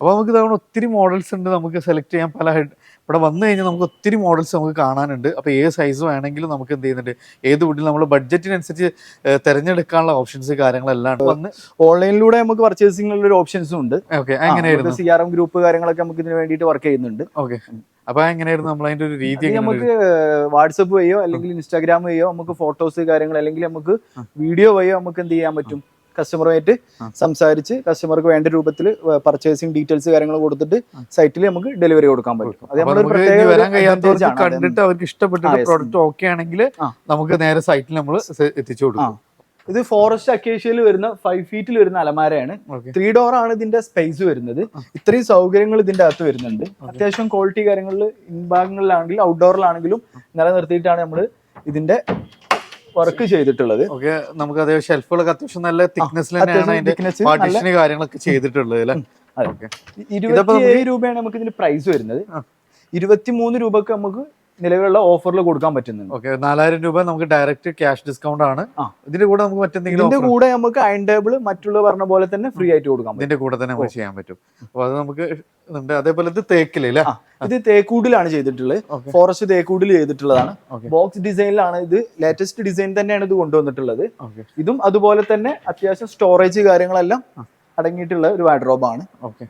അപ്പൊ നമുക്ക് ഇതവണ ഒത്തിരി മോഡൽസ് ഉണ്ട്. നമുക്ക് സെലക്ട് ചെയ്യാൻ പല ഇവിടെ വന്നു കഴിഞ്ഞാൽ നമുക്ക് ഒത്തിരി മോഡൽസ് നമുക്ക് കാണാനുണ്ട്. അപ്പൊ ഏത് സൈസ് വേണമെങ്കിലും നമുക്ക് എന്ത് ചെയ്യുന്നുണ്ട്? ഏത് വീട്ടിൽ നമ്മൾ ബഡ്ജറ്റിനനുസരിച്ച് തിരഞ്ഞെടുക്കാനുള്ള ഓപ്ഷൻസ് കാര്യങ്ങളെല്ലാം വന്ന് ഓൺലൈനിലൂടെ നമുക്ക് പർച്ചേസിംഗിലുള്ള ഒരു ഓപ്ഷൻസും ഉണ്ട്. ഓക്കെ അങ്ങനെ സി ആർ എം ഗ്രൂപ്പ് കാര്യങ്ങളൊക്കെ നമുക്ക് ഇതിന് വേണ്ടിയിട്ട് വർക്ക് ചെയ്യുന്നുണ്ട്. ഓക്കെ അപ്പൊ എങ്ങനെയായിരുന്നു നമ്മൾ അതിന്റെ ഒരു രീതി നമുക്ക് വാട്സപ്പ് വഴിയോ അല്ലെങ്കിൽ ഇൻസ്റ്റാഗ്രാം വഴിയോ നമുക്ക് ഫോട്ടോസ് കാര്യങ്ങൾ അല്ലെങ്കിൽ നമുക്ക് വീഡിയോ വഴിയോ നമുക്ക് എന്ത് ചെയ്യാൻ പറ്റും? കസ്റ്റമറുമായിട്ട് സംസാരിച്ച് കസ്റ്റമർക്ക് വേണ്ട രൂപത്തിൽ പർച്ചേസിംഗ് ഡീറ്റെയിൽസ് കാര്യങ്ങൾ കൊടുത്തിട്ട് സൈറ്റിൽ നമുക്ക് ഡെലിവറി കൊടുക്കാൻ പറ്റും. അത് നമ്മൾ കണ്ടിട്ട് അവർക്ക് ഇഷ്ടപ്പെട്ട പ്രോഡക്റ്റ് ഓക്കെ ആണെങ്കിൽ നമുക്ക് നേരെ സൈറ്റിൽ നമ്മൾ എത്തിച്ചു കൊടുക്കും. ഇത് ഫോറസ്റ്റ് അക്കേഷ്യയിൽ വരുന്ന ഫൈവ് ഫീറ്റിൽ വരുന്ന അലമാരയാണ്. ത്രീ ഡോർ ആണ് ഇതിന്റെ സ്പേസ് വരുന്നത്. ഇത്രയും സൗകര്യങ്ങൾ ഇതിന്റെ അകത്ത് വരുന്നുണ്ട്. അത്യാവശ്യം ക്വാളിറ്റി കാര്യങ്ങളിൽ ഇൻഭാഗങ്ങളിലാണെങ്കിലും ഔട്ട്ഡോറിലാണെങ്കിലും നിലനിർത്തിയിട്ടാണ് നമ്മൾ ഇതിന്റെ വർക്ക് ചെയ്തിട്ടുള്ളത്. ഓക്കെ നമുക്ക് അതേ ഷെൽഫുകളൊക്കെ അത്യാവശ്യം നല്ല തിക്നെസ് തന്നെയാണ് അതിന്റെ thickness, നല്ല- പാർട്ടീഷന് കാര്യങ്ങളൊക്കെ ചെയ്തിട്ടുള്ളത് അല്ലേ? ഇരുപത്തിയേഴ് രൂപയാണ് നമുക്ക് ഇതിന്റെ പ്രൈസ് വരുന്നത്. ഇരുപത്തിമൂന്ന് രൂപക്ക് നമുക്ക് നിലവിലുള്ള ഓഫറിൽ കൊടുക്കാൻ പറ്റുന്നുണ്ട്. ഓക്കെ നാലായിരം രൂപ നമുക്ക് ഡയറക്റ്റ് ക്യാഷ് ഡിസ്കൗണ്ട് ആണ്. ഇതിന്റെ കൂടെ നമുക്ക് മറ്റെന്തെങ്കിലും ഇതിന്റെ കൂടെ നമുക്ക് അയൺ ടേബിൾ മറ്റുള്ള പറഞ്ഞ പോലെ തന്നെ ഫ്രീ ആയിട്ട് കൊടുക്കാം ഇതിന്റെ കൂടെ തന്നെ നമുക്ക് ചെയ്യാൻ പറ്റും. അപ്പൊ അത് നമുക്ക് അതേപോലെ ഇത് തേക്കിൽ അല്ലേ? ആ, ഇത് തേക്കൂടിലാണ് ചെയ്തിട്ടുള്ളത്. ഫോറസ്റ്റ് തേക്കൂടിൽ ചെയ്തിട്ടുള്ളതാണ്. ബോക്സ് ഡിസൈനിലാണ് ഇത്. ലേറ്റസ്റ്റ് ഡിസൈൻ തന്നെയാണ് ഇത് കൊണ്ടുവന്നിട്ടുള്ളത്. ഇതും അതുപോലെ തന്നെ അത്യാവശ്യം സ്റ്റോറേജ് കാര്യങ്ങളെല്ലാം അടങ്ങിയിട്ടുള്ള ഒരു വാഡ്രോബാണ് ഓക്കെ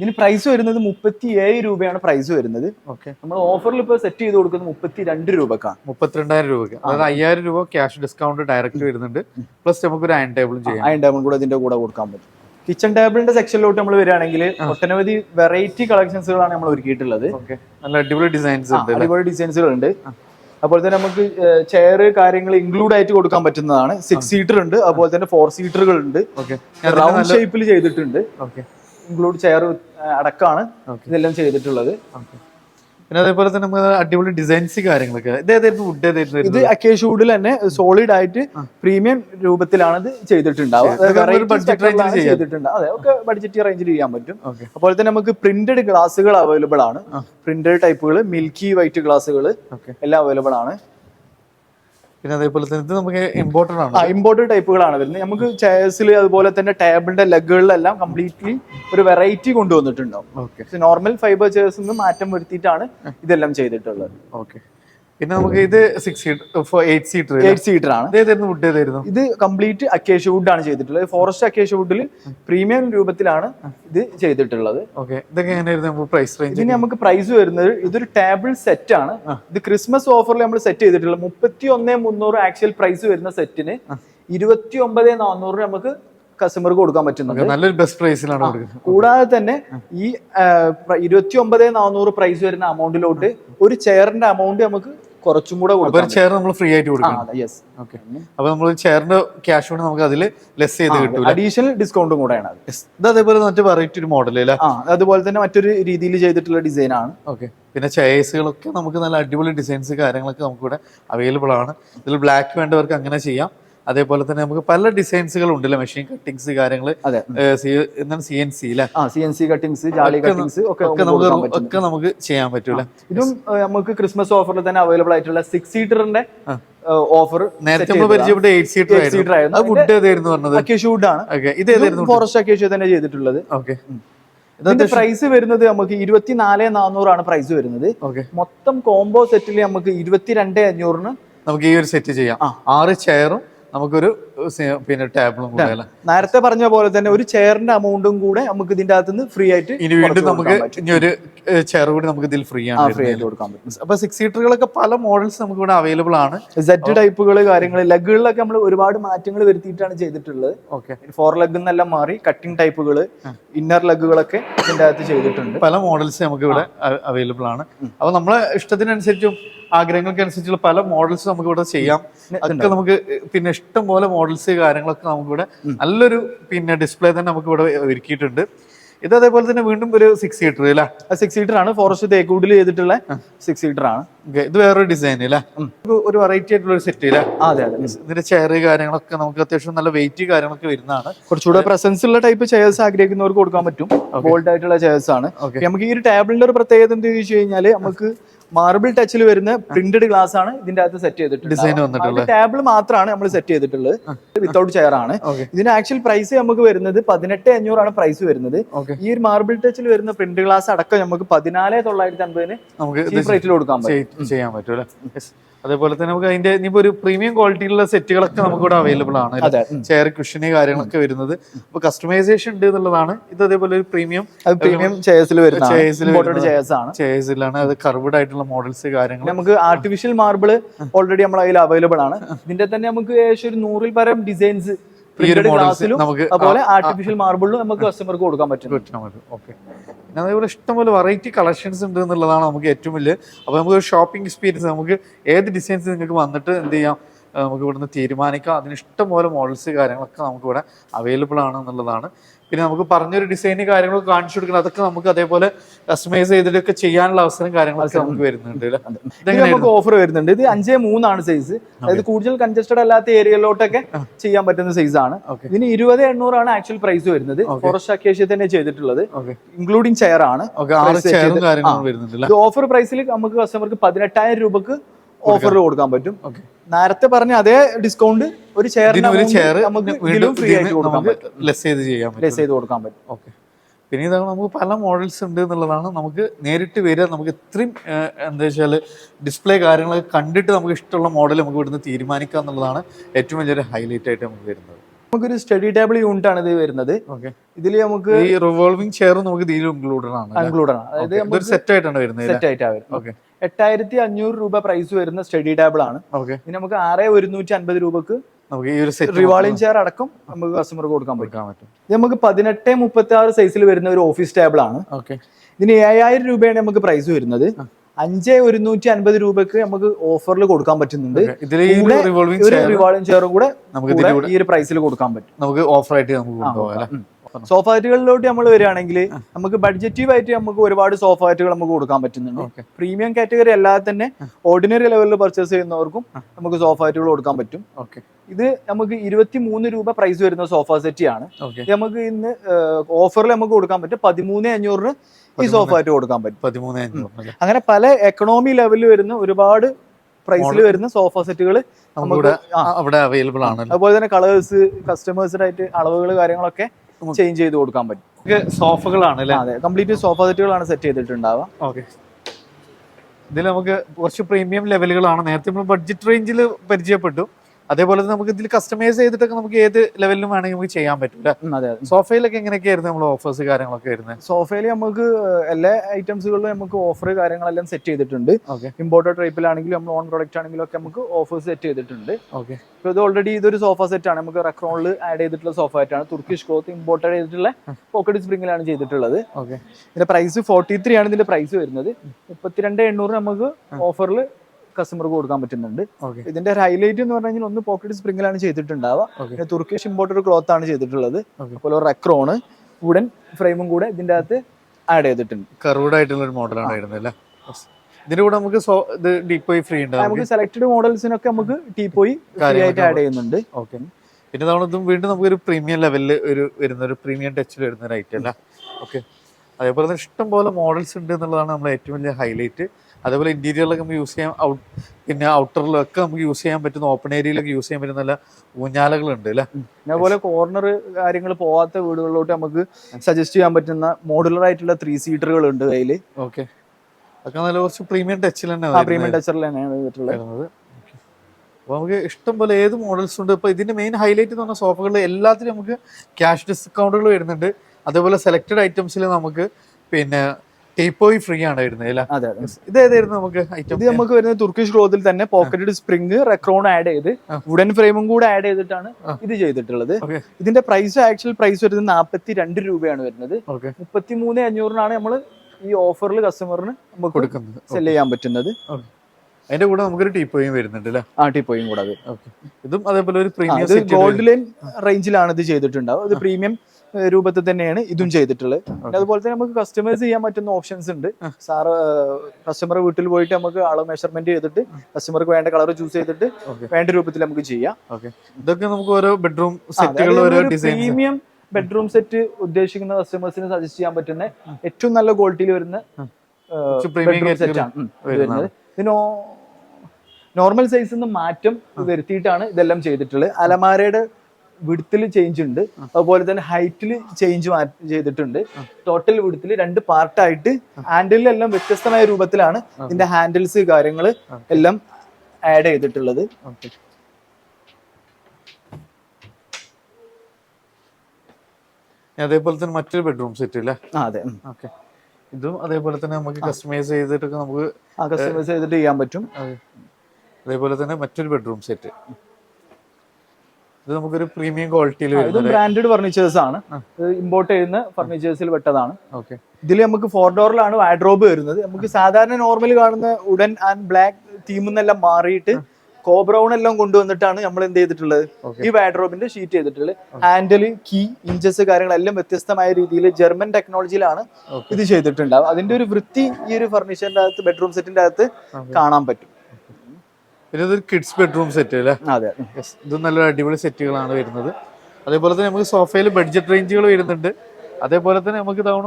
ഇതിന് പ്രൈസ് വരുന്നത് മുപ്പത്തി ഏഴ് രൂപയാണ് പ്രൈസ് വരുന്നത്. ഓക്കെ നമ്മൾ ഓഫറിൽ ഇപ്പൊ സെറ്റ് ചെയ്ത് കൊടുക്കുന്നത് മുപ്പത്തി രണ്ട് രൂപക്കാണ്. മുപ്പത്തിരണ്ടായിരം രൂപയ്ക്ക് അതായത് അയ്യായിരം രൂപ ക്യാഷ് ഡിസ്കൗണ്ട് ഡയറക്റ്റ് വരുന്നുണ്ട്. പ്ലസ് നമുക്ക് ഒരു അയൺ ടേബിളും ചെയ്യാം. അയൺ ടേബിൾ കൂടെ ഇതിന്റെ കൂടെ കൊടുക്കാൻ പറ്റും. കിച്ചൺ ടേബിളിന്റെ സെക്ഷനിലോട്ട് നമ്മൾ വരികയാണെങ്കിൽ ഒട്ടനവധി വെറൈറ്റി കളക്ഷൻസുകളാണ് നമ്മൾ ഒരുക്കിയിട്ടുള്ളത്. നല്ല അടിപൊളി ഡിസൈൻസ് ഉണ്ട് അടിപൊളി ഡിസൈൻസുകൾ ഉണ്ട്. അതുപോലെ തന്നെ നമുക്ക് ചെയർ കാര്യങ്ങൾ ഇൻക്ലൂഡ് ആയിട്ട് കൊടുക്കാൻ പറ്റുന്നതാണ്. സിക്സ് സീറ്റർ ഉണ്ട്. അതുപോലെ തന്നെ ഫോർ സീറ്ററുകൾ ഉണ്ട്. ഓക്കെ റൗണ്ട് ഷേപ്പിൽ ചെയ്തിട്ടുണ്ട്. ഓക്കെ ഇൻക്ലൂഡ് ചെയർ അടക്കമാണ് ഇതെല്ലാം ചെയ്തിട്ടുള്ളത്. പിന്നെ അതേപോലെ തന്നെ നമുക്ക് അടിപൊളി ഡിസൈൻസ് കാര്യങ്ങളൊക്കെ. ഇത് ഏതായിരുന്നു വുഡ് ഏതായിരുന്നു ഇത് അക്കേഷ് വുഡിൽ തന്നെ സോളിഡ് ആയിട്ട് പ്രീമിയം രൂപത്തിലാണ് ഇത് ചെയ്തിട്ടുണ്ടാവുക. ചെയ്തിട്ടുണ്ട്. അതെ ഒക്കെ ബഡ്ജറ്റ് റേഞ്ചിൽ ചെയ്യാൻ പറ്റും. അതുപോലെ തന്നെ നമുക്ക് പ്രിന്റഡ് ഗ്ലാസുകൾ അവൈലബിൾ ആണ്. പ്രിന്റഡ് ടൈപ്പുകൾ മിൽക്കി വൈറ്റ് ഗ്ലാസുകൾ എല്ലാം അവൈലബിൾ ആണ്. പിന്നെ അതേപോലെ തന്നെ ഇത് നമുക്ക് ഇമ്പോർട്ടന്റ് ആണ്. ഇമ്പോർട്ടഡ് ടൈപ്പുകളാണ് വരുന്നത്. നമുക്ക് ചെയർസിൽ അതുപോലെ തന്നെ ടേബിളിന്റെ ലെഗുകളിലെല്ലാം കംപ്ലീറ്റ്ലി ഒരു വെറൈറ്റി കൊണ്ടുവന്നിട്ടുണ്ടാവും. ഓക്കെ നോർമൽ ഫൈബർ ചെയർസ് നിന്ന് മാറ്റം വരുത്തിയിട്ടാണ് ഇതെല്ലാം ചെയ്തിട്ടുള്ളത്. ഓക്കെ പിന്നെ നമുക്ക് ഇത് six seater eight seater eight seater ആണ്. വുഡ് ഏതായിരുന്നു ഇത് കംപ്ലീറ്റ് അക്കേഷ്യ വുഡ് ആണ് ചെയ്തിട്ടുള്ളത്. ഫോറസ്റ്റ് അക്കേഷ്യ വുഡിൽ പ്രീമിയം രൂപത്തിലാണ് ഇത് ചെയ്തിട്ടുള്ളത്. ഓക്കെ ഇതൊക്കെ എങ്ങനെയായിരുന്നു പ്രൈസ് റേഞ്ച് ഇതിന് നമുക്ക് പ്രൈസ് വരുന്നത് ഇതൊരു ടേബിൾ സെറ്റ് ആണ്. ഇത് ക്രിസ്മസ് ഓഫറിൽ നമ്മൾ സെറ്റ് ചെയ്തിട്ടുള്ളത് മുപ്പത്തി ഒന്നേ മുന്നൂറ് ആക്ച്വൽ പ്രൈസ് വരുന്ന സെറ്റിന് ഇരുപത്തി ഒമ്പത് നാനൂറ് നമുക്ക് കസ്റ്റമർക്ക് കൊടുക്കാൻ പറ്റുന്നുണ്ട്. നല്ലൊരു ബെസ്റ്റ് പ്രൈസിലാണ് കൂടാതെ തന്നെ ഈ ഇരുപത്തി ഒമ്പത് നാനൂറ് പ്രൈസ് വരുന്ന അമൗണ്ടിലോട്ട് ഒരു ചെയറിന്റെ അമൗണ്ട് നമുക്ക് കുറച്ചും കൂടെ കൊടുക്കും ചെയർ നമ്മൾ ഫ്രീ ആയിട്ട് യെസ് ഓക്കെ അപ്പൊ നമ്മൾ ചെയറിന്റെ ക്യാഷ് കൊണ്ട് നമുക്ക് അതിൽ ലെസ് ചെയ്ത് കിട്ടും അഡീഷണൽ ഡിസ്കൗണ്ടും കൂടെയാണ്. ഇത് അതേപോലെ മറ്റു വെറൈറ്റി ഒരു മോഡൽ അല്ലേ? അതുപോലെ തന്നെ മറ്റൊരു രീതിയിൽ ചെയ്തിട്ടുള്ള ഡിസൈൻ ആണ്. ഓക്കെ പിന്നെ ചെയേഴ്സുകളൊക്കെ നമുക്ക് നല്ല അടിപൊളി ഡിസൈൻസ് കാര്യങ്ങളൊക്കെ നമുക്ക് ഇവിടെ അവൈലബിൾ ആണ്. ഇതിൽ ബ്ലാക്ക് വേണ്ടവർക്ക് അങ്ങനെ ചെയ്യാം. അതേപോലെ തന്നെ നമുക്ക് പല ഡിസൈൻസുകൾ ഉണ്ടല്ലോ? മെഷീൻ കട്ടിങ്സ് കാര്യങ്ങൾ എന്താണ് സി എൻ സി അല്ലേ C N C cuttings jaali cuttings ഒക്കെ നമുക്ക് ഒക്കെ നമുക്ക് ചെയ്യാൻ പറ്റൂല ഇതും നമുക്ക് ക്രിസ്മസ് ഓഫറിൽ തന്നെ അവൈലബിൾ ആയിട്ടുള്ള സിക്സ് സീറ്ററിന്റെ ഓഫർ നേരത്തെ നമ്മൾ പരിചയപ്പെട്ട എയ്റ്റ് സീറ്റർ സീറ്റർ ആയിരുന്നു. വുഡ് ഏതായിരുന്നു പറഞ്ഞത്? അക്കേഷ്യൂഡ് ആണ്. ഇത് ഏതായിരുന്നു? ഫോറസ്റ്റ് അക്കേഷ്യ തന്നെ ചെയ്തിട്ടുള്ളത്. ഓക്കെ ഇതിന്റെ പ്രൈസ് വരുന്നത് നമുക്ക് ഇരുപത്തിനാല് നാനൂറാണ് പ്രൈസ് വരുന്നത്. മൊത്തം കോംബോ സെറ്റിൽ നമുക്ക് ഇരുപത്തിരണ്ട് അഞ്ഞൂറിന് നമുക്ക് ഈ ഒരു സെറ്റ് ചെയ്യാം. ആറ് ചെയറും നമുക്കൊരു പിന്നെ ടേബിളും നേരത്തെ പറഞ്ഞ പോലെ തന്നെ ഒരു ചെയറിന്റെ അമൗണ്ടും കൂടെ നമുക്ക് ഇതിന്റെ അകത്ത് നിന്ന് ഫ്രീ ആയിട്ട് ഇനി വീണ്ടും നമുക്ക് ഇനി ഒരു ചെയർ കൂടി നമുക്ക് ഇതിൽ ഫ്രീ ആണ് ഫ്രീ ആയിട്ട് കൊടുക്കാൻ പറ്റും. അപ്പൊ സിക്സ് സീറ്ററുകളൊക്കെ പല മോഡൽസ് നമുക്ക് ഇവിടെ അവൈലബിൾ ആണ്. സെറ്റ് ടൈപ്പുകൾ കാര്യങ്ങൾ ലെഗുകളിലൊക്കെ നമ്മൾ ഒരുപാട് മാറ്റങ്ങൾ വരുത്തിയിട്ടാണ് ചെയ്തിട്ടുള്ളത്. ഓക്കെ ഫോർ ലെഗ് എന്നെല്ലാം മാറി കട്ടിംഗ് ടൈപ്പുകൾ ഇന്നർ ലെഗുകളൊക്കെ ഇതിന്റെ അകത്ത് ചെയ്തിട്ടുണ്ട്. പല മോഡൽസ് നമുക്ക് ഇവിടെ അവൈലബിൾ ആണ്. അപ്പൊ നമ്മളെ ഇഷ്ടത്തിനനുസരിച്ചും ആഗ്രഹങ്ങൾക്ക് അനുസരിച്ചുള്ള പല മോഡൽസ് നമുക്ക് ഇവിടെ ചെയ്യാം. അതൊക്കെ നമുക്ക് പിന്നെ ഇഷ്ടം പോലെ മോഡൽസ് കാര്യങ്ങളൊക്കെ നമുക്കിവിടെ നല്ലൊരു പിന്നെ ഡിസ്പ്ലേ തന്നെ നമുക്ക് ഇവിടെ ഒരുക്കിയിട്ടുണ്ട്. ഇത് അതേപോലെ തന്നെ വീണ്ടും ഒരു സിക്സ് സീറ്റർ അല്ലേ സിക്സ് സീറ്റർ ആണ്. ഫോറസ്റ്റ് തേക്കൂട്ടിൽ ചെയ്തിട്ടുള്ള സിക്സ് സീറ്റർ ആണ്. ഇത് വേറൊരു ഡിസൈൻ അല്ലേ ഒരു വെറൈറ്റി ആയിട്ടുള്ള ഒരു സെറ്റ് അല്ലേ അതെ അതെ. ഇതിന്റെ ചെയർ കാര്യങ്ങളൊക്കെ നമുക്ക് അത്യാവശ്യം നല്ല വെയിറ്റ് കാര്യങ്ങളൊക്കെ വരുന്നതാണ്. കുറച്ചുകൂടെ പ്രസൻസ് ഉള്ള ടൈപ്പ് ചെയർസ് ആഗ്രഹിക്കുന്നവർക്ക് കൊടുക്കാൻ പറ്റും. ബോൾഡ് ആയിട്ടുള്ള ചെയർസ് ആണ്. നമുക്ക് ഈ ഒരു ടേബിളിന്റെ ഒരു പ്രത്യേകത എന്ത് ചോദിച്ചു കഴിഞ്ഞാൽ നമുക്ക് മാർബിൾ ടച്ചിൽ വരുന്ന പ്രിന്റഡ് ഗ്ലാസ് ആണ് ഇതിന്റെ അകത്ത് സെറ്റ് ചെയ്തിട്ടുള്ളത്. ഡിസൈൻ വന്നിട്ടുള്ളത്. ടേബിൾ മാത്രമാണ് നമ്മൾ സെറ്റ് ചെയ്തിട്ടുള്ളത്. വിത്തൗട്ട് ചെയർ ആണ്. ഇതിന് ആക്ച്വൽ പ്രൈസ് നമുക്ക് വരുന്നത് പതിനെട്ട് അഞ്ഞൂറാണ് പ്രൈസ് വരുന്നത്. ഈ ഒരു മാർബിൾ ടച്ചിൽ വരുന്ന പ്രിന്റ് ഗ്ലാസ് അടക്കം നമുക്ക് പതിനാല് തൊള്ളായിരത്തി അൻപതിന് റേറ്റിൽ കൊടുക്കാൻ പറ്റും. ചെയ്യാൻ പറ്റും അതേപോലെ തന്നെ നമുക്ക് അതിന്റെ ഇനിയിപ്പോ ഒരു പ്രീമിയം ക്വാളിറ്റിയിലുള്ള സെറ്റുകളൊക്കെ നമുക്ക് ഇവിടെ അവൈലബിൾ ആണ്. ചെയർ കുഷന് കാര്യങ്ങളൊക്കെ വരുന്നത്. അപ്പൊ കസ്റ്റമൈസേഷൻ ഉണ്ട് എന്നുള്ളതാണ്. ഇത് അതേപോലെ ഒരു പ്രീമിയം പ്രീമിയം ചെയർസിലാണ് അത് കർവ്ഡ് ആയിട്ടുള്ള മോഡൽസ് കാര്യങ്ങൾ നമുക്ക് ആർട്ടിഫിഷ്യൽ മാർബിൾ ഓൾറെഡി നമ്മൾ അതിൽ അവൈലബിൾ ആണ്. ഇതിന്റെ തന്നെ നമുക്ക് ഏകദേശം ഒരു നൂറിൽ പരം ഡിസൈൻസ് അതുപോലെ ആർട്ടിഫിഷ്യൽ മാർബിളിലും നമുക്ക് കസ്റ്റമർക്ക് കൊടുക്കാൻ പറ്റും. ഓക്കെ അതേപോലെ ഇഷ്ടംപോലെ വെറൈറ്റി കളക്ഷൻസ് ഉണ്ട് എന്നുള്ളതാണ് നമുക്ക് ഏറ്റവും വലിയ അപ്പോൾ നമുക്ക് ഷോപ്പിംഗ് എക്സ്പീരിയൻസ് നമുക്ക് ഏത് ഡിസൈൻസ് നിങ്ങൾക്ക് വന്നിട്ട് എന്ത് ചെയ്യാം? നമുക്ക് ഇവിടുന്ന് തീരുമാനിക്കാം. അതിന് ഇഷ്ടംപോലെ മോഡൽസ് കാര്യങ്ങളൊക്കെ നമുക്ക് ഇവിടെ അവൈലബിൾ ആണ് എന്നുള്ളതാണ്. പിന്നെ നമുക്ക് പറഞ്ഞൊരു ഡിസൈന് കാര്യങ്ങളൊക്കെ കാണിച്ചു കൊടുക്കണം. അതൊക്കെ നമുക്ക് അതേപോലെ കസ്റ്റമൈസ് ചെയ്തിട്ടൊക്കെ ചെയ്യാനുള്ള അവസരം കാര്യങ്ങളൊക്കെ നമുക്ക് വരുന്നുണ്ട് നമുക്ക് ഓഫർ വരുന്നുണ്ട്. ഇത് അഞ്ചേ മൂന്നാണ് സൈസ് അതായത് കൂടുതൽ കൺജസ്റ്റഡ് അല്ലാത്ത ഏരിയയിലോട്ടൊക്കെ ചെയ്യാൻ പറ്റുന്ന സൈസ് ആണ്. ഇതിന് ഇരുപത് എണ്ണൂറാണ് ആക്ച്വൽ പ്രൈസ് വരുന്നത്. ഫോറസ്റ്റ് അക്കേഷ്യ തന്നെ ചെയ്തിട്ടുള്ളത്. ഇൻക്ലൂഡിംഗ് ചെയർ ആണ്. ഇത് ഓഫർ പ്രൈസിൽ നമുക്ക് കസ്റ്റമർക്ക് പതിനെട്ടായിരം രൂപക്ക് ഓഫറിൽ കൊടുക്കാൻ പറ്റും. നേരത്തെ പറഞ്ഞ അതേ ഡിസ്കൗണ്ട് ഒരു ചെയറിന് ചെയർ നമുക്ക് വീണ്ടും ഫ്രീ ആയിട്ട് കൊടുക്കാൻ നമുക്ക് പറ്റും. ലെസ് ചെയ്ത് ചെയ്യാൻ പറ്റും. ലെസ് ചെയ്ത് കൊടുക്കാൻ പറ്റും. ഓക്കെ പിന്നെ ഇതാണ് നമുക്ക് പല മോഡൽസ് ഉണ്ട് എന്നുള്ളതാണ് നമുക്ക് നേരിട്ട് വരിക. നമുക്ക് ഇത്രയും എന്താ വെച്ചാൽ ഡിസ്പ്ലേ കാര്യങ്ങളൊക്കെ കണ്ടിട്ട് നമുക്ക് ഇഷ്ടമുള്ള മോഡൽ നമുക്ക് ഇവിടുന്ന് തീരുമാനിക്കുക എന്നുള്ളതാണ് ഏറ്റവും വലിയൊരു ഹൈലൈറ്റ് ആയിട്ട് നമുക്ക് വരുന്നത്. നമുക്കൊരു സ്റ്റഡി ടേബിൾ യൂണിറ്റ് ആണ് ഇത് വരുന്നത് ഇതിൽ നമുക്ക് ഈ റിവോൾവിംഗ് ചെയർ നമുക്ക് ഇതിൽ ഇൻക്ലൂഡഡ് ആണ് ഇൻക്ലൂഡഡ് ഇൻക്ലൂഡ് ആണ് അതായത് ഒരു സെറ്റ് ആയിട്ടാണ് വരുന്നത് സെറ്റ് ആയിട്ടാണ് വരുന്നത്. ഓക്കെ. എട്ടായിരത്തി അഞ്ഞൂറ് രൂപ പ്രൈസ് വരുന്ന സ്റ്റഡി ടേബിൾ ആണ്. ഓക്കെ. ഇനി നമുക്ക് ആറ് ഒരുന്നൂറ്റി അൻപത് രൂപക്ക് നമുക്ക് ഈ ഒരു റിവാളിംഗ് ചെയർ അടക്കം നമുക്ക് കസ്റ്റമർക്ക് കൊടുക്കാൻ പറ്റും. കൊടുക്കാൻ പറ്റും. ഇത് നമുക്ക് പതിനെട്ട് മുപ്പത്തി ആറ് സൈസിൽ വരുന്ന ഒരു ഓഫീസ് ടേബിൾ ആണ്. ഓക്കെ. ഇതിന് ഏഴായിരം രൂപയാണ് നമുക്ക് പ്രൈസ് വരുന്നത്. അഞ്ച് ഒരുന്നൂറ്റി അൻപത് രൂപക്ക് നമുക്ക് ഓഫറിൽ കൊടുക്കാൻ പറ്റുന്നുണ്ട്. ഇതിൽ റിവോൾവിംഗ് ചെയറും കൂടെ നമുക്ക് ഈ ഒരു പ്രൈസിൽ കൊടുക്കാൻ പറ്റും. നമുക്ക് ഓഫർ ആയിട്ട് നമുക്ക് കൊണ്ടുപോകാം അല്ലേ? സോഫ സെറ്റുകളിലോട്ട് നമ്മൾ വരികയാണെങ്കിൽ നമുക്ക് ബഡ്ജറ്റീവ് ആയിട്ട് നമുക്ക് ഒരുപാട് സോഫ സെറ്റുകൾ നമുക്ക് കൊടുക്കാൻ പറ്റുന്നുണ്ട്. പ്രീമിയം കാറ്റഗറി അല്ലാതെ തന്നെ ഓർഡിനറി ലെവലിൽ പർച്ചേസ് ചെയ്യുന്നവർക്കും നമുക്ക് സോഫ സെറ്റുകൾ കൊടുക്കാൻ പറ്റും. ഇത് നമുക്ക് ഇരുപത്തി മൂന്ന് രൂപ പ്രൈസ് വരുന്ന സോഫ സെറ്റ് ആണ്. നമുക്ക് ഇന്ന് ഓഫറിൽ നമുക്ക് കൊടുക്കാൻ പറ്റും പതിമൂന്ന് അഞ്ഞൂറിന് ഈ സോഫ സെറ്റ് കൊടുക്കാൻ പറ്റും. പതിമൂന്ന് അങ്ങനെ പല എക്കണോമി ലെവലിൽ വരുന്ന ഒരുപാട് പ്രൈസിൽ വരുന്ന സോഫ സെറ്റുകൾ നമുക്ക് അവിടെ അവൈലബിൾ ആണ് അതുപോലെ തന്നെ കളേഴ്സ് കസ്റ്റമേഴ്സിനായിട്ട് അളവുകൾ കാര്യങ്ങളൊക്കെ ചേഞ്ച് ചെയ്ത് കൊടുക്കാൻ പറ്റും. സോഫകളാണ് അതെ കംപ്ലീറ്റ് സോഫ സെറ്റുകളാണ് സെറ്റ് ചെയ്തിട്ടുണ്ടാവുക. ഓക്കെ ഇതിൽ നമുക്ക് കുറച്ച് പ്രീമിയം ലെവലുകളാണ് നേരത്തെ നമ്മൾ ബഡ്ജറ്റ് റേഞ്ചിൽ പരിചയപ്പെട്ടു. അതേപോലെ തന്നെ നമുക്ക് ഇതിൽ കസ്റ്റമൈസ് ചെയ്തിട്ടൊക്കെ നമുക്ക് ഏത് ലെവലിലും വേണമെങ്കിൽ നമുക്ക് ചെയ്യാൻ പറ്റും സോഫയിലൊക്കെ എങ്ങനെയൊക്കെയായിരുന്നു നമ്മൾ ഓഫേഴ്സ് കാര്യങ്ങളൊക്കെ വരുന്നത്? സോഫയിൽ നമുക്ക് എല്ലാ ഐറ്റംസുകളിലും നമുക്ക് ഓഫർ കാര്യങ്ങളെല്ലാം സെറ്റ് ചെയ്തിട്ടുണ്ട്. ഓക്കെ ഇമ്പോർട്ടഡ് ടൈപ്പിലാണെങ്കിലും നമ്മൾ ഓൺ പ്രൊഡക്റ്റ് ആണെങ്കിലും ഒക്കെ നമുക്ക് ഓഫേഴ്സ് സെറ്റ് ചെയ്തിട്ടുണ്ട്. ഓക്കെ ഇപ്പൊ ഇത് ഓൾറെഡി ഇതൊരു സോഫ സെറ്റ് ആണ്. നമുക്ക് റെക്രോണിൽ ആഡ് ചെയ്തിട്ടുള്ള സോഫ സെറ്റ് ആണ്. തുർക്കിഷ് ക്ലോത്ത് ഇമ്പോർട്ടഡ് ചെയ്തിട്ടുള്ള പോക്കറ്റ് സ്പ്രിങ്ങിലാണ് ചെയ്തിട്ടുള്ളത്. ഓക്കെ ഇതിന്റെ പ്രൈസ് ഫോർട്ടി ത്രീ ആണ് ഇതിന്റെ പ്രൈസ് വരുന്നത്. മുപ്പത്തിരണ്ട് എണ്ണൂറ് നമുക്ക് ഓഫറിൽ കസ്റ്റമർക്ക് കൊടുക്കാൻ പറ്റുന്നുണ്ട്. ഇതിന്റെ ഒരു ഹൈലൈറ്റ് എന്ന് പറഞ്ഞു കഴിഞ്ഞാൽ ഒന്ന് പോക്കറ്റ് സ്പ്രിങ്ങിലാണ് ചെയ്തിട്ടുണ്ടാവുക. പിന്നെ തുർക്കിഷ് ഇമ്പോർട്ടഡ് ക്ലോത്ത് ആണ് ചെയ്തിട്ടുള്ളത്. അപ്പോൾ അതുപോലെ റെക്രോണ് വുഡൻ ഫ്രെയിമും കൂടെ ഇതിന്റെ അകത്ത് ആഡ് ചെയ്തിട്ടുണ്ട്. കർവ്ഡ് ആയിട്ടുള്ള ഒരു മോഡലാണ് വരുന്നത് ഇതിന്റെ കൂടെ നമുക്ക് ഇത് ഡീപ്പോയി ഫ്രീ ഉണ്ട് നമുക്ക് സെലക്ടഡ് മോഡൽസിനൊക്കെ നമുക്ക് ടീപ്പോയി ഫ്രീ ആയിട്ട് ആഡ് ചെയ്യുന്നുണ്ട്. ഓക്കെ പിന്നെ നമ്മൾ ഇതും വീണ്ടും നമുക്ക് ഒരു പ്രീമിയം ലെവലിൽ ഒരു വരുന്ന ഒരു പ്രീമിയം ടച്ചിൽ വരുന്ന ഒരു ഐറ്റം അല്ല? ഓക്കെ അതേപോലെ തന്നെ ഇഷ്ടം പോലെ മോഡൽസ് ഉണ്ട് എന്നുള്ളതാണ് നമ്മുടെ ഏറ്റവും വലിയ ഹൈലൈറ്റ് അതേപോലെ ഇന്റീരിയറിലൊക്കെ നമുക്ക് യൂസ് ചെയ്യാം. ഔട്ട് പിന്നെ ഔട്ടറിലൊക്കെ നമുക്ക് യൂസ് ചെയ്യാൻ പറ്റുന്ന ഓപ്പൺ ഏരിയയിലൊക്കെ യൂസ് ചെയ്യാൻ പറ്റുന്ന നല്ല ഊഞ്ഞാലകളുണ്ട് അല്ലേ? അതുപോലെ കോർണർ കാര്യങ്ങൾ പോവാത്ത വീടുകളിലോട്ട് നമുക്ക് സജസ്റ്റ് ചെയ്യാൻ പറ്റുന്ന മോഡുലർ ആയിട്ടുള്ള ത്രീ സീറ്ററുകൾ ഉണ്ട് കയ്യിൽ ഓക്കെ അതൊക്കെ നല്ല കുറച്ച് പ്രീമിയം ടച്ചിൽ തന്നെ പ്രീമിയം ടച്ചറിൽ തന്നെയാണ് വരുന്നത്. അപ്പോൾ നമുക്ക് ഇഷ്ടം പോലെ ഏത് മോഡൽസ് ഉണ്ട്? ഇപ്പോൾ ഇതിന്റെ മെയിൻ ഹൈലൈറ്റ് എന്ന് പറഞ്ഞാൽ സോഫകളിൽ എല്ലാത്തിലും നമുക്ക് ക്യാഷ് ഡിസ്കൗണ്ടുകൾ വരുന്നുണ്ട്. അതേപോലെ സെലക്റ്റഡ് ഐറ്റംസിൽ നമുക്ക് പിന്നെ ടേപ്പോയി ഫ്രീ ആണ് വരുന്നത് അതെ അതെ. ഇത് ഏതായിരുന്നു നമുക്ക് ഐറ്റം ഇത് നമുക്ക് വരുന്നത് തുർക്കിഷ് ക്ലോത്തിൽ തന്നെ പോക്കറ്റഡ് സ്പ്രിങ് റെക്രോൺ ആഡ് ചെയ്ത് വുഡൻ ഫ്രെയിമും കൂടെ ആഡ് ചെയ്തിട്ടാണ് ഇത് ചെയ്തിട്ടുള്ളത്. ഇതിന്റെ പ്രൈസ് ആക്ച്വൽ പ്രൈസ് വരുന്നത് നാൽപ്പത്തി രണ്ട് രൂപയാണ് വരുന്നത്. മുപ്പത്തി മൂന്ന് അഞ്ഞൂറിനാണ് നമ്മൾ ഈ ഓഫറിൽ കസ്റ്റമറിന് നമുക്ക് കൊടുക്കുന്നത്. സെൽ ചെയ്യാൻ പറ്റുന്നത്. അതിന്റെ കൂടെ നമുക്കൊരു ടീപ്പോയും വരുന്നുണ്ട് അല്ലേ? ആ കൂടാതെ കൂടെ ഇതും അതേപോലെ ഒരു പ്രീമിയം ഗോൾഡ് ലൈൻ റേഞ്ചിലാണ് ഇത് ചെയ്തിട്ടുണ്ടാവും ഇത് പ്രീമിയം രൂപത്തിൽ തന്നെയാണ് ഇതും ചെയ്തിട്ടുള്ളത്. പിന്നെ അതുപോലെ തന്നെ നമുക്ക് കസ്റ്റമൈസ് ചെയ്യാൻ പറ്റുന്ന ഓപ്ഷൻസ് ഉണ്ട്. സാറ് കസ്റ്റമർ വീട്ടിൽ പോയിട്ട് നമുക്ക് അളവ് മെഷർമെന്റ് ചെയ്തിട്ട് കസ്റ്റമർക്ക് വേണ്ട കളർ ചൂസ് ചെയ്തിട്ട് വേണ്ട രൂപത്തിൽ നമുക്ക് ചെയ്യാം. ഇതൊക്കെ നമുക്ക് ഓരോ ബെഡ്റൂം സെറ്റുകൾ ഓരോ പ്രീമിയം ബെഡ്റൂം സെറ്റ് ഉദ്ദേശിക്കുന്ന കസ്റ്റമേഴ്സിന് സജസ്റ്റ് ചെയ്യാൻ പറ്റുന്ന ഏറ്റവും നല്ല ക്വാളിറ്റിയിൽ വരുന്ന ബെഡ്റൂം വരുന്നത്. ഇതിനോ നോർമൽ സൈസിൽ നിന്ന് മാറ്റം വരുത്തിയിട്ടാണ് ഇതെല്ലാം ചെയ്തിട്ടുള്ളത്. അലമാരയുടെ വിടുത്തിൽ ചേഞ്ച് ഉണ്ട്. അതുപോലെ തന്നെ ഹൈറ്റിൽ ചേഞ്ച് ചെയ്തിട്ടുണ്ട്. ടോട്ടൽ വിടുത്തിൽ രണ്ട് പാർട്ടായിട്ട് ഹാൻഡിലെല്ലാം വ്യത്യസ്തമായ രൂപത്തിലാണ് ഇതിന്റെ ഹാൻഡിൽസ് കാര്യങ്ങൾ എല്ലാം ആഡ് ചെയ്തിട്ടുള്ളത്. അതേപോലെ തന്നെ മറ്റൊരു ബെഡ്റൂം സെറ്റ് അല്ലേ അതെ. ഓക്കെ. ഇതും അതേപോലെ തന്നെ നമുക്ക് കസ്റ്റമൈസ് ചെയ്തിട്ടൊക്കെ നമുക്ക് കസ്റ്റമൈസ് ചെയ്തിട്ട് ചെയ്യാൻ പറ്റും. അതെ. അതേപോലെ തന്നെ മറ്റൊരു ബെഡ്റൂം സെറ്റ് ഇത് നമുക്കൊരു പ്രീമിയം ക്വാളിറ്റിയിൽ ഇത് ബ്രാൻഡഡ് ഫർണിച്ചേഴ്സ് ആണ്. ഇമ്പോർട്ട് ചെയ്യുന്ന ഫർണിച്ചേഴ്സിൽ പെട്ടതാണ്. ഓക്കെ ഇതിൽ നമുക്ക് ഫോർ ഡോറിലാണ് വാഡ്രോബ് വരുന്നത്. നമുക്ക് സാധാരണ നോർമൽ കാണുന്ന ഉഡൻ ആൻഡ് ബ്ലാക്ക് തീമിൽ നിന്നെല്ലാം മാറിയിട്ട് കോബ്രൗൺ എല്ലാം കൊണ്ടുവന്നിട്ടാണ് നമ്മൾ എന്ത് ചെയ്തിട്ടുള്ളത്? ഈ വാഡ്രോബിന്റെ ഷീറ്റ് ചെയ്തിട്ടുള്ളത്. ഹാൻഡിൽ കീ ഇഞ്ചസ് കാര്യങ്ങളെല്ലാം വ്യത്യസ്തമായ രീതിയിൽ ജർമ്മൻ ടെക്നോളജിയിലാണ് ഇത് ചെയ്തിട്ടുണ്ടാവും അതിന്റെ ഒരു വൃത്തി ഈ ഒരു ഫർണിച്ചറിന്റെ അകത്ത് ബെഡ്റൂം സെറ്റിന്റെ അകത്ത് കാണാൻ പറ്റും. പിന്നെ ഇതൊരു കിഡ്സ് ബെഡ്റൂം സെറ്റ് അല്ലേ? അതെ ഇത് നല്ലൊരു അടിപൊളി സെറ്റുകളാണ് വരുന്നത്. അതേപോലെ തന്നെ നമുക്ക് സോഫയിൽ ബഡ്ജറ്റ് റേഞ്ചുകൾ വരുന്നുണ്ട്. അതേപോലെ തന്നെ നമുക്ക് തവണ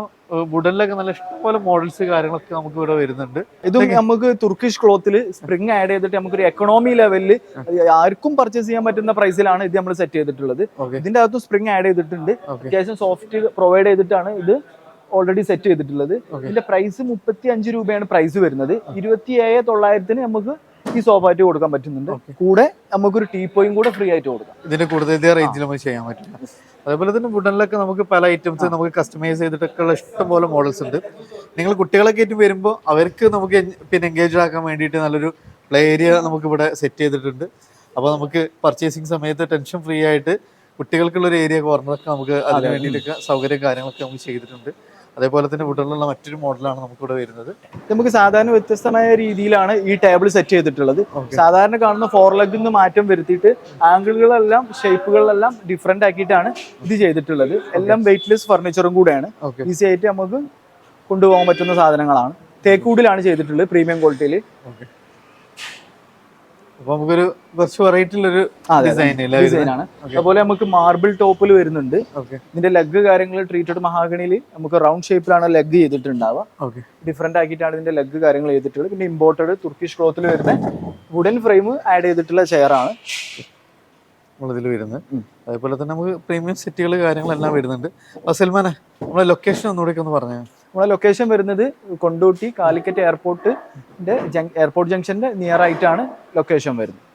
വുഡനിലൊക്കെ നല്ല ഇഷ്ടംപോലെ മോഡൽസ് കാര്യങ്ങളൊക്കെ നമുക്ക് ഇവിടെ വരുന്നുണ്ട്. ഇത് നമുക്ക് തുർക്കിഷ് ക്ലോത്തിൽ സ്പ്രിംഗ് ആഡ് ചെയ്തിട്ട് നമുക്കൊരു എക്കണോമി ലെവലിൽ ആർക്കും പർച്ചേസ് ചെയ്യാൻ പറ്റുന്ന പ്രൈസിലാണ് ഇത് നമ്മൾ സെറ്റ് ചെയ്തിട്ടുള്ളത്. ഇതിന്റെ അകത്ത് സ്പ്രിംഗ് ആഡ് ചെയ്തിട്ടുണ്ട്. അത്യാവശ്യം സോഫ്റ്റ് പ്രൊവൈഡ് ചെയ്തിട്ടാണ് ഇത് ഓൾറെഡി സെറ്റ് ചെയ്തിട്ടുള്ളത്. ഇതിന്റെ പ്രൈസ് മുപ്പത്തി അഞ്ച് രൂപയാണ് പ്രൈസ് വരുന്നത്. ഇരുപത്തി ഏഴ് തൊള്ളായിരത്തിന് നമുക്ക് ഈ സോഫാറ്റ് കൊടുക്കാൻ പറ്റുന്നുണ്ട്. കൂടെ നമുക്കൊരു ടീപ്പോയും കൂടെ ഫ്രീ ആയിട്ട് കൊടുക്കാം. ഇതിന്റെ കൂടുതൽ റേഞ്ചിൽ നമുക്ക് ചെയ്യാൻ പറ്റില്ല. അതേപോലെ തന്നെ വുഡനിലൊക്കെ നമുക്ക് പല ഐറ്റംസ് നമുക്ക് കസ്റ്റമൈസ് ചെയ്തിട്ടൊക്കെ ഉള്ള ഇഷ്ടംപോലെ മോഡൽസ് ഉണ്ട്. നിങ്ങൾ കുട്ടികളൊക്കെ ആയിട്ട് വരുമ്പോൾ അവർക്ക് നമുക്ക് പിന്നെ എൻഗേജ് ആക്കാൻ വേണ്ടിയിട്ട് നല്ലൊരു പ്ലേ ഏരിയ നമുക്ക് ഇവിടെ സെറ്റ് ചെയ്തിട്ടുണ്ട്. അപ്പോൾ നമുക്ക് പർച്ചേസിങ് സമയത്ത് ടെൻഷൻ ഫ്രീ ആയിട്ട് കുട്ടികൾക്കുള്ള ഒരു ഏരിയ കോർണറൊക്കെ നമുക്ക് അതിന് വേണ്ടിയിട്ടൊക്കെ സൗകര്യം കാര്യങ്ങളൊക്കെ നമുക്ക് ചെയ്തിട്ടുണ്ട്. അതേപോലെ തന്നെ വീട്ടിലുള്ള മറ്റൊരു മോഡലാണ് നമുക്ക് ഇവിടെ വരുന്നത്. നമുക്ക് സാധാരണ വ്യത്യസ്തമായ രീതിയിലാണ് ഈ ടേബിൾ സെറ്റ് ചെയ്തിട്ടുള്ളത്. സാധാരണ കാണുന്ന ഫോർ ലെഗിൽ നിന്ന് മാറ്റം വരുത്തിയിട്ട് ആംഗിളുകളെല്ലാം ഷേപ്പുകളെല്ലാം ഡിഫറെന്റ് ആക്കിയിട്ടാണ് ഇത് ചെയ്തിട്ടുള്ളത്. എല്ലാം വെയിറ്റ്ലെസ് ഫർണിച്ചറും കൂടെയാണ്. ഈസി ആയിട്ട് നമുക്ക് കൊണ്ടുപോകാൻ പറ്റുന്ന സാധനങ്ങളാണ്. തേക്കൂടിലാണ് ചെയ്തിട്ടുള്ളത് പ്രീമിയം ക്വാളിറ്റിയിൽ നമുക്കൊരു കുറച്ച് വെറൈറ്റി ഉള്ളൊരു ഒരു അല്ലേ ഡിസൈൻ ആണ്. അതുപോലെ നമുക്ക് മാർബിൾ ടോപ്പിൽ വരുന്നുണ്ട്. ഇതിന്റെ ലെഗ് കാര്യങ്ങൾ ട്രീറ്റഡ് മഹാഗണിയിൽ നമുക്ക് റൗണ്ട് ഷേപ്പിലാണ് ലെഗ് ചെയ്തിട്ടുണ്ടാവുക. ഡിഫറെന്റ് ആക്കിയിട്ടാണ് ഇതിന്റെ ലെഗ് കാര്യങ്ങൾ ചെയ്തിട്ടുള്ളത്. പിന്നെ ഇമ്പോർട്ടഡ് തുർക്കിഷ് ക്ലോത്തിൽ വരുന്ന വുഡൻ ഫ്രെയിം ആഡ് ചെയ്തിട്ടുള്ള ചെയറാണ് നമ്മളിതിൽ വരുന്നത്. അതേപോലെ തന്നെ നമുക്ക് പ്രീമിയം സെറ്റുകൾ കാര്യങ്ങളെല്ലാം വരുന്നുണ്ട്. സൽമാനെ നമ്മളെ ലൊക്കേഷൻ ഒന്നുകൂടെ ഒന്ന് പറഞ്ഞു. നമ്മളെ ലൊക്കേഷൻ വരുന്നത് കൊണ്ടോട്ടി കാലിക്കറ്റ് എയർപോർട്ടിന്റെ എയർപോർട്ട് ജംഗ്ഷന്റെ നിയർ ആയിട്ടാണ് ലൊക്കേഷൻ വരുന്നത്.